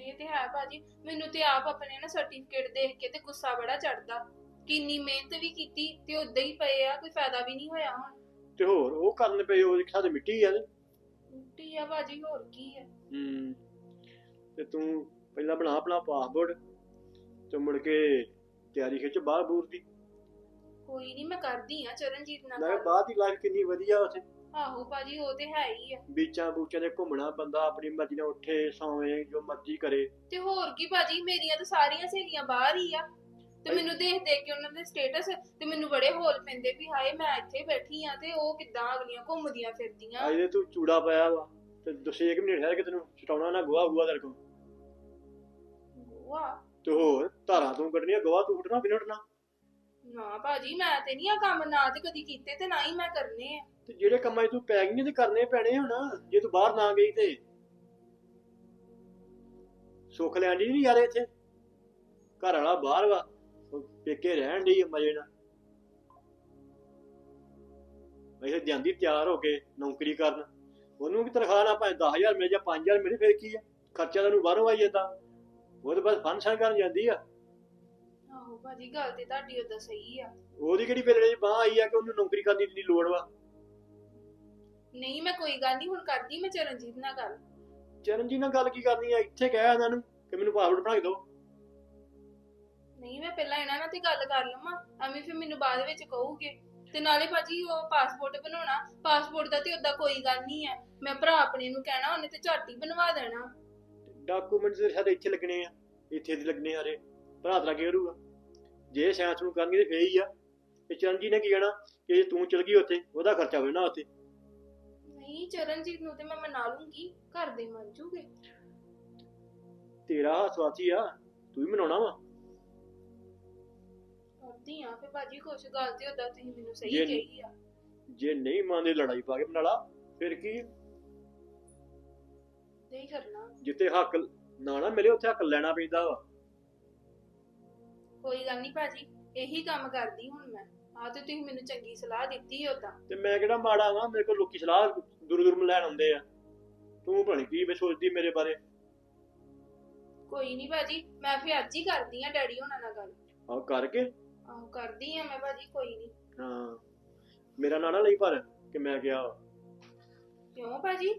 ਇਹ ਤੇ ਹੈ ਭਾਜੀ ਮੈਨੂੰ ਤੇ ਆਪ ਆਪਣੇ ਨਾ ਸਰਟੀਫਿਕੇਟ ਦੇਖ ਕੇ ਤੇ ਗੁੱਸਾ ਬੜਾ ਚੜਦਾ ਕਿੰਨੀ ਮਿਹਨਤ ਵੀ ਕੀਤੀ ਤੇ ਉਦਾਂ ਹੀ ਪਏ ਆ ਕੋਈ ਫਾਇਦਾ ਵੀ ਨਹੀਂ ਹੋਇਆ ਹੁਣ। ਤੇ ਹੋਰ ਉਹ ਕਰਨ ਪਏ ਉਹ ਦੇ ਮਿੱਟੀ ਆ ਤੇ। ਮਿੱਟੀ ਆ ਭਾਜੀ ਹੋਰ ਕੀ ਹੈ ਹੂੰ ਤੇ ਤੂੰ ਪਹਿਲਾਂ ਬਣਾ ਆਪਣਾ ਪਾਸਪੋਰਟ ਤੇ ਮੁੜ ਕੇ ਤਿਆਰੀ ਖਿੱਚ ਬਾਹਰ ਬੂਰ ਦੀ। ਕੋਈ ਨਹੀਂ ਮੈਂ ਕਰਦੀ ਆ ਚਰਨਜੀਤ ਨਾਲ ਮੈਂ। ਬਾਹਰ ਦੀ ਲਾਈਫ ਕਿੰਨੀ ਵਧੀਆ ਉੱਥੇ। ਆਹੋ ਭਾਜੀ ਉਹ ਤੇ ਹੈ ਹੀ ਆ। ਬੀਚਾਂ ਬੂਚਾਂ ਤੇ ਘੁੰਮਣਾ ਬੰਦਾ ਆਪਣੀ ਮਰਜ਼ੀ ਨਾਲ ਉੱਠੇ ਸੌਵੇਂ ਜੋ ਮਰਜ਼ੀ ਕਰੇ। ਤੇ ਹੋਰ ਕੀ ਭਾਜੀ ਮੇਰੀਆਂ ਤਾਂ ਸਾਰੀਆਂ ਸਹੇਲੀਆਂ ਬਾਹਰ ਹੀ ਆ। ਤੇ ਮੈਨੂੰ ਦੇਖ ਦੇਖ ਕੇ ਉਹਨਾਂ ਦੇ ਸਟੇਟਸ ਤੇ ਮੈਨੂੰ ਬੜੇ ਹੋਲ ਪੈਂਦੇ ਵੀ ਹਾਏ ਮੈਂ ਇੱਥੇ ਬੈਠੀ ਆ ਤੇ ਉਹ ਕਿੱਦਾਂ ਅਗਲੀਆਂ ਘੁੰਮਦੀਆਂ ਫਿਰਦੀਆਂ। ਅਜੇ ਤੂੰ ਚੂੜਾ ਪਾਇਆ ਵਾ। ਤੇ ਦਸੇ ਇੱਕ ਮਿੰਟ ਠਹਿਰ ਕੇ ਤੈਨੂੰ ਛਟਾਉਣਾ ਨਾ ਗੋਹਾ ਗੋਹਾ ਤੇਰੇ ਕੋਲ। ਵਾਹ ਤੇ ਹੋਰ ਧਾਰਾਂ ਤੂੰ ਕੱਢਣੀਆਂ ਗੋਹਾ ਤੂੰ ਫੁੱਟਣਾ ਬਿਨਟਣਾ ਨਾ ਭਾਜੀ ਮੈਂ ਤੇ ਨਹੀਂ ਆ ਕੰਮ ਨਾ ਤੇ ਕਦੀ ਕੀਤੇ ਤੇ ਨਾ ਹੀ ਮੈਂ ਕਰਨੇ ਆ। ਤੇ ਜਿਹੜੇ ਕੰਮਾਂ 'ਚ ਤੂੰ ਪੈ ਗਈ ਤੇ ਕਰਨੇ ਪੈਣੇ ਹੁਣ ਜੇ ਤੂੰ ਬਾਹਰ ਨਾ ਗਈ ਤੇ। ਸੁੱਖ ਲੈਣ ਦੀ ਨਹੀਂ ਯਾਰ ਇੱਥੇ? ਘਰ ਵਾਲਾ ਬਾਹਰ ਵਾ ਪੇਕੇ ਰਹਿਣ ਦੀ ਮਜੇ ਨਾਲ। ਇਹ ਜਾਂਦੀ ਤਿਆਰ ਹੋ ਕੇ ਨੌਕਰੀ ਕਰਨ। ਉਹਨੂੰ ਵੀ ਤਨਖਾਹ ਨਾ ਭਾਵੇਂ 10000 ਮਿਲ ਜਾ 5000 ਮਿਲੇ ਫਿਰ ਕੀ ਆ? ਖਰਚਾ ਤੈਨੂੰ ਬਾਹਰੋਂ ਆਈ ਜਾਂਦਾ। ਉਹ ਤਾਂ ਬਸ ਫੰਕਸ਼ਨ ਕਰਨ ਜਾਂਦੀ ਆ। ਆਹੋ ਭਾਜੀ ਗੱਲ ਤੇ ਤੁਹਾਡੀ ਉਦਾਂ ਸਹੀ ਆ। ਉਹਦੀ ਕਿਹੜੀ ਵੇਲੇ ਬਾਹ ਆਈ ਆ ਕਿ ਉਹਨੂੰ ਨੌਕਰੀ ਕਰਨ ਦੀ ਲੋੜ ਵਾ? ਨਹੀਂ ਮੈਂ ਕੋਈ ਗੱਲ ਨਹੀਂ ਹੁਣ ਕਰਦੀ ਮੈਂ ਚਰਨਜੀਤ ਨਾਲ ਗੱਲ। ਚਰਨਜੀਤ ਨਾਲ ਗੱਲ ਕੀ ਕਰਨੀ ਆ? ਇੱਥੇ ਕਹਿ ਇਹਨਾਂ ਨੂੰ ਕਿ ਮੈਨੂੰ ਪਾਸਪੋਰਟ ਬਣਾ ਕੇ ਦਿਓ। ਨਹੀਂ ਮੈਂ ਪਹਿਲਾਂ ਇਹਨਾਂ ਨਾਲ ਤੇ ਗੱਲ ਕਰ ਲਵਾਂ। ਐਵੇਂ ਫਿਰ ਮੈਨੂੰ ਬਾਅਦ ਵਿੱਚ ਕਹੂਗੇ। ਤੇ ਨਾਲੇ ਭਾਜੀ ਉਹ ਪਾਸਪੋਰਟ ਬਣਾਉਣਾ। ਪਾਸਪੋਰਟ ਦਾ ਤੇ ਉਦਾਂ ਕੋਈ ਗੱਲ ਨਹੀਂ ਹੈ ਮੈਂ ਭਰਾ ਆਪਣੇ ਨੂੰ ਕਹਿਣਾ ਉਹਨੇ ਤੇ ਝੱਟ ਬਣਵਾ ਦੇਣਾ। ਡਾਕੂਮੈਂਟਸ ਦੇ ਸਾਡੇ ਇੱਥੇ ਲੱਗਣੇ ਆ ਇੱਥੇ ਦੇ ਲੱਗਣੇ ਆ ਰੇ ਭਰਾ ਤੇਰਾ ਕੀ ਕਰੂਗਾ? ਜੇ ਸਾਇੰਸ ਨੂੰ ਕਰਨਗੇ ਤੇ ਫੇਰ ਹੀ ਆ। ਤੇ ਚਰਨਜੀਤ ਨੇ ਕੀ ਕਹਿਣਾ? ਕਿ ਜੇ ਤੂੰ ਚਲ ਗਈ ਉੱਥੇ ਉਹਦਾ ਖਰਚਾ ਹੋਵੇ ਨਾ ਉੱਥੇ। ਨਹੀਂ ਚਰਨਜੀਤ ਨੂੰ ਤੇ ਮੈਂ ਮਨਾ ਲੂੰਗੀ ਘਰ ਦੇ ਮੰਨ ਜੂਗੇ। ਤੇਰਾ ਹਸਵਾਸੀ ਆ ਤੂੰ ਵੀ ਮਨਾਉਣਾ ਵਾ? ਕਰਦੀ ਆ ਫਿਰ ਭਾਜੀ ਕੁਛ ਗੱਲ ਤੇ ਉਦਾਂ ਤੁਸੀਂ ਮੈਨੂੰ ਸਹੀ ਜੇ- ਕਹੀ ਆ। ਜੇ ਨਹੀਂ ਮੰਨਦੇ ਲੜਾਈ ਪਾ ਕੇ ਬਣਾ ਲਾ ਫਿਰ ਕੀ? ਨਹੀਂ ਕਰਨਾ ਜਿੱਥੇ ਹੱਕ ਨਾ ਨਾ ਮਿਲੇ ਉੱਥੇ ਹੱਕ ਲੈਣਾ ਪੈਂਦਾ ਵਾ। ਕੋਈ ਗੱਲ ਨਹੀਂ ਭਾਜੀ ਇਹੀ ਕੰਮ ਕਰਦੀ ਹੁਣ ਮੈਂ। ਆ ਤੇ ਤੁਸੀਂ ਮੈਨੂੰ ਚੰਗੀ ਸਲਾਹ ਦਿੱਤੀ ਉਦਾਂ ਤੇ ਮੈਂ ਕਿਹੜਾ ਮਾੜਾ ਵਾਂ ਮੇਰੇ ਕੋਲ ਲੋਕੀ ਸਲਾਹ ਦੂਰ ਦੂਰ ਲੈਣ ਆਉਂਦੇ ਆ। ਤੂੰ ਭਣੀ ਕੀ ਵੇ ਸੋਚਦੀ ਮੇਰੇ ਬਾਰੇ? ਕੋਈ ਨਹੀਂ ਭਾਜੀ ਮੈਂ ਫਿਰ ਅੱਜ ਹੀ ਕਰਦੀ ਆ ਡੈਡੀ ਹੋਣਾ ਨਾਲ ਗੱਲ। ਆਹ ਕਰਕੇ? ਆਹੋ ਕਰਦੀ ਆ ਮੈਂ ਭਾਜੀ ਕੋਈ ਨਹੀਂ ਹਾਂ। ਮੇਰਾ ਨਾਂ ਨਾ ਲਈ ਪਰ ਕਿ ਮੈਂ ਕਿਹਾ ਕਿਉਂ ਭਾਜੀ?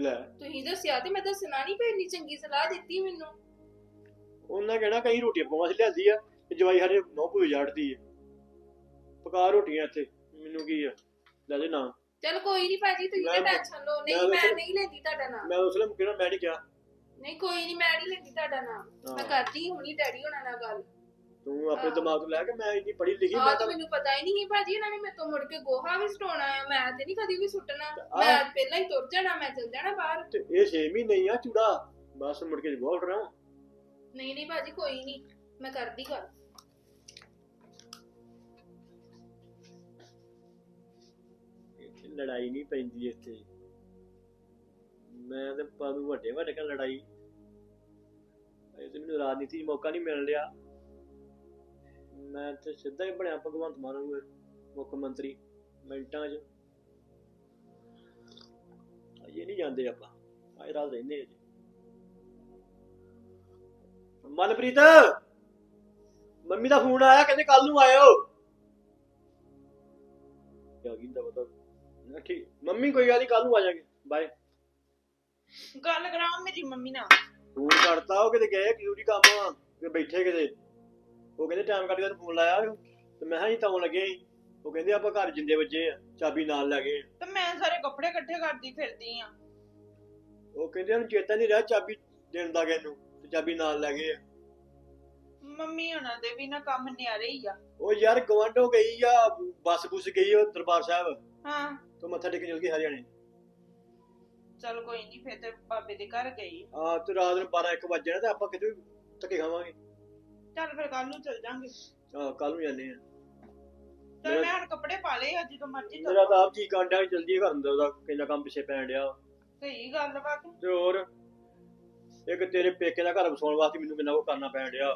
ਲੈ। ਤੁਸੀਂ ਦੱਸਿਆ ਤੇ ਮੈਂ ਦੱਸਣਾ ਨਹੀਂ ਫਿਰ ਇੰਨੀ ਚੰਗੀ ਸਲਾਹ ਦਿੱਤੀ ਮੈਨੂੰ। ਉਹਨਾਂ ਕਹਿਣਾ ਕਈ ਰੋਟੀਆਂ ਪਵਾਂ ਸੀ ਲਿਆਂਦੀ ਆ ਤੇ ਜਵਾਈ ਸਾਡੇ ਨੌ ਜਾੜਦੀ ਆ। ਪਕਾ ਰੋਟੀਆਂ ਇੱਥੇ। ਮੈਨੂੰ ਕੀ ਆ? ਲੈ ਦੇ ਨਾ ਚਲ ਕੋਈ ਨਹੀਂ ਭਾਜੀ ਤੁਸੀਂ ਮੈਂ- ਤਾਂ ਟੈਨਸ਼ਨ ਲਓ। ਨਹੀਂ ਮੈਂ ਮੈਂ ਨਹੀਂ ਲੈਂਦੀ ਤੁਹਾਡਾ ਨਾਮ। ਮੈਂ ਉਸ ਵੇਲੇ ਕਿਹੜਾ ਮੈਂ ਨਹੀਂ ਕਿਹਾ। ਨਹੀਂ ਕੋਈ ਨਹੀਂ ਮੈਂ ਨਹੀਂ ਲੈਂਦੀ ਤੁਹਾਡਾ ਨਾਮ। ਮੈਂ ਹਾਂ। ਕਰਦੀ ਹੁਣੀ ਡੈਡੀ ਹੋਣਾ ਨਾਲ ਗੱਲ। ਤੂੰ ਆਪਣੇ ਹਾਂ। ਦਿਮਾਗ ਤੋਂ ਲੈ ਕੇ ਮੈਂ ਇੰਨੀ ਪੜ੍ਹੀ ਲਿਖੀ ਆਹ ਮੈਂ ਤਾਂ ਤਾਂ ਮੈਨੂੰ ਪਤਾ ਹੀ ਨਹੀਂ ਸੀ ਭਾਜੀ ਇਹਨਾਂ ਨੇ ਮੇਰੇ ਤੋਂ ਮੁੜ ਕੇ ਗੋਹਾ ਵੀ ਸਟਾਉਣਾ ਆ। ਮੈਂ ਤੇ ਨਹੀਂ ਕਦੀ ਵੀ ਸੁੱਟਣਾ। ਆਹ। ਮੈਂ ਪਹਿਲਾਂ ਹੀ ਤੁਰ ਜਾਣਾ ਮੈਂ ਚੱਲ ਜਾਣਾ ਬਾਹਰ। ਤੇ ਇਹ 6 ਮਹੀਨੇ ਹੀ ਆ ਚੂੜਾ। ਬਸ ਮੁੜ ਕੇ ਬਹੁਤ ਰਹਾ ਨਹੀਂ ਨਹੀਂ ਭਾਜੀ ਕੋਈ ਨਹੀਂ ਮੈਂ ਕਰਦੀ ਗੱਲ। ਲੜਾਈ ਨਹੀਂ ਪੈਂਦੀ ਇੱਥੇ। ਮੈਂ ਤੇ ਪਾਦੂ ਵੱਡੇ ਵੱਡੇ kan ਲੜਾਈ। ਇਹ ਤੇ ਮੈਨੂੰ ਰਾਜਨੀਤੀ 'ਚ ਮੌਕਾ ਨਹੀਂ ਮਿਲ ਰਿਹਾ। ਮੈਂ ਤੇ ਸਿੱਧਾ ਹੀ ਬਣਿਆ ਭਗਵੰਤ ਮਾਨ ਨੂੰ ਮੁੱਖ ਮੰਤਰੀ ਮਿੰਟਾਂ 'ਚ। ਅਜੇ ਨਹੀਂ ਜਾਂਦੇ ਆਪਾਂ। ਆਏ ਰਾਤ ਰਹਿੰਦੇ ਅਜੇ ਮਨਪ੍ਰੀਤ! ਮੰਮੀ ਦਾ ਫੋਨ ਆਇਆ, ਕਹਿੰਦੇ ਕੱਲ ਨੂੰ ਆਇਓ। ਆ ਗਈ ਪਤਾ। ਠੀਕ। ਮੰਮੀ ਕੋਈ ਗੱਲ ਨਹੀਂ ਕੱਲ ਨੂੰ ਆ ਜਾਗੇ ਬਾਏ ਗੱਲ ਕਰਾਓ ਮੇਰੀ ਮੰਮੀ ਨਾਲ। ਫੋਨ ਕਰਤਾ ਉਹ ਕਿਤੇ ਗਏ ਜ਼ਰੂਰੀ ਕੰਮ? ਆ ਕਿ ਬੈਠੇ ਕਿਤੇ। ਉਹ ਕਹਿੰਦੇ ਟਾਈਮ ਕੱਢ ਕੇ ਤੈਨੂੰ ਫੋਨ ਲਾਇਆ ਤੇ ਮੈਂ ਹਾਂ ਜੀ ਤਾਂ ਲੱਗੇ ਸੀ। ਉਹ ਕਹਿੰਦੇ ਆਪਾਂ ਘਰ ਜਿੰਦੇ ਵੱਜੇ ਆ ਚਾਬੀ ਨਾਲ ਲੈ ਗਏ ਆ। ਤੇ ਮੈਂ ਸਾਰੇ ਕੱਪੜੇ ਇਕੱਠੇ ਕਰਦੀ ਫਿਰਦੀ ਆ। ਉਹ ਕਹਿੰਦੇ ਉਹਨੂੰ ਚੇਤਾ ਨਹੀਂ ਰਿਹਾ ਚਾਬੀ ਦੇਣ ਦਾ ਕਿਸੇ ਨੂੰ ਤੇ ਚਾਬੀ ਨਾਲ ਲੈ ਗਏ ਆ। ਮੰਮੀ ਉਹਨਾਂ ਦੇ ਵੀ ਨਾ ਕੰਮ ਨਿਆਰੇ ਹੀ ਆ। ਉਹ ਯਾਰ ਗਵਾਂਢੋਂ ਗਈ ਆ ਬੱਸ ਬੁੱਸ ਗਈ ਉਹ ਦਰਬਾਰ ਸਾਹਿਬ। ਹਾਂ। ਤੋਂ ਮੱਥਾ ਟੇਕਣ ਚਲ ਗਏ ਹਰਿਆਣੇ? ਚਲ ਕੋਈ ਨਹੀਂ ਫਿਰ ਤੇ ਬਾਬੇ ਦੇ ਘਰ ਗਈ। ਆ ਤੇ ਰਾਤ ਨੂੰ 12 1 ਵਜੇ ਨਾ ਤੇ ਆਪਾਂ ਕਿਤੇ ਧੱਕੇ ਖਾਵਾਂਗੇ। ਚੱਲ ਫਿਰ ਕੱਲ ਨੂੰ ਚਲ ਜਾਾਂਗੇ। ਆ ਕੱਲ ਨੂੰ ਜਾਂਦੇ ਆ ਚਲ ਮੈਂ ਹੁਣ ਕੱਪੜੇ ਪਾ ਲਏ ਆ ਜਦੋਂ ਮਰਜ਼ੀ ਮੇਰਾ ਤਾਂ ਆਪ ਜੀ ਕਾਂਡਿਆ ਜਲਦੀ ਘਰ ਅੰਦਰ ਦਾ ਕਿੰਨਾ ਕੰਮ ਪਿੱਛੇ ਪੈਣ ਡਿਆ। ਸਹੀ ਗੱਲ ਵਾ ਕਿ ਤੇ ਹੋਰ ਇੱਕ ਤੇਰੇ ਪੇਕੇ ਦਾ ਘਰ ਵਸਾਉਣ ਵਾਸਤੇ ਮੈਨੂੰ ਕਿੰਨਾ ਕੁ ਕਰਨਾ ਪੈਣ ਡਿਆ।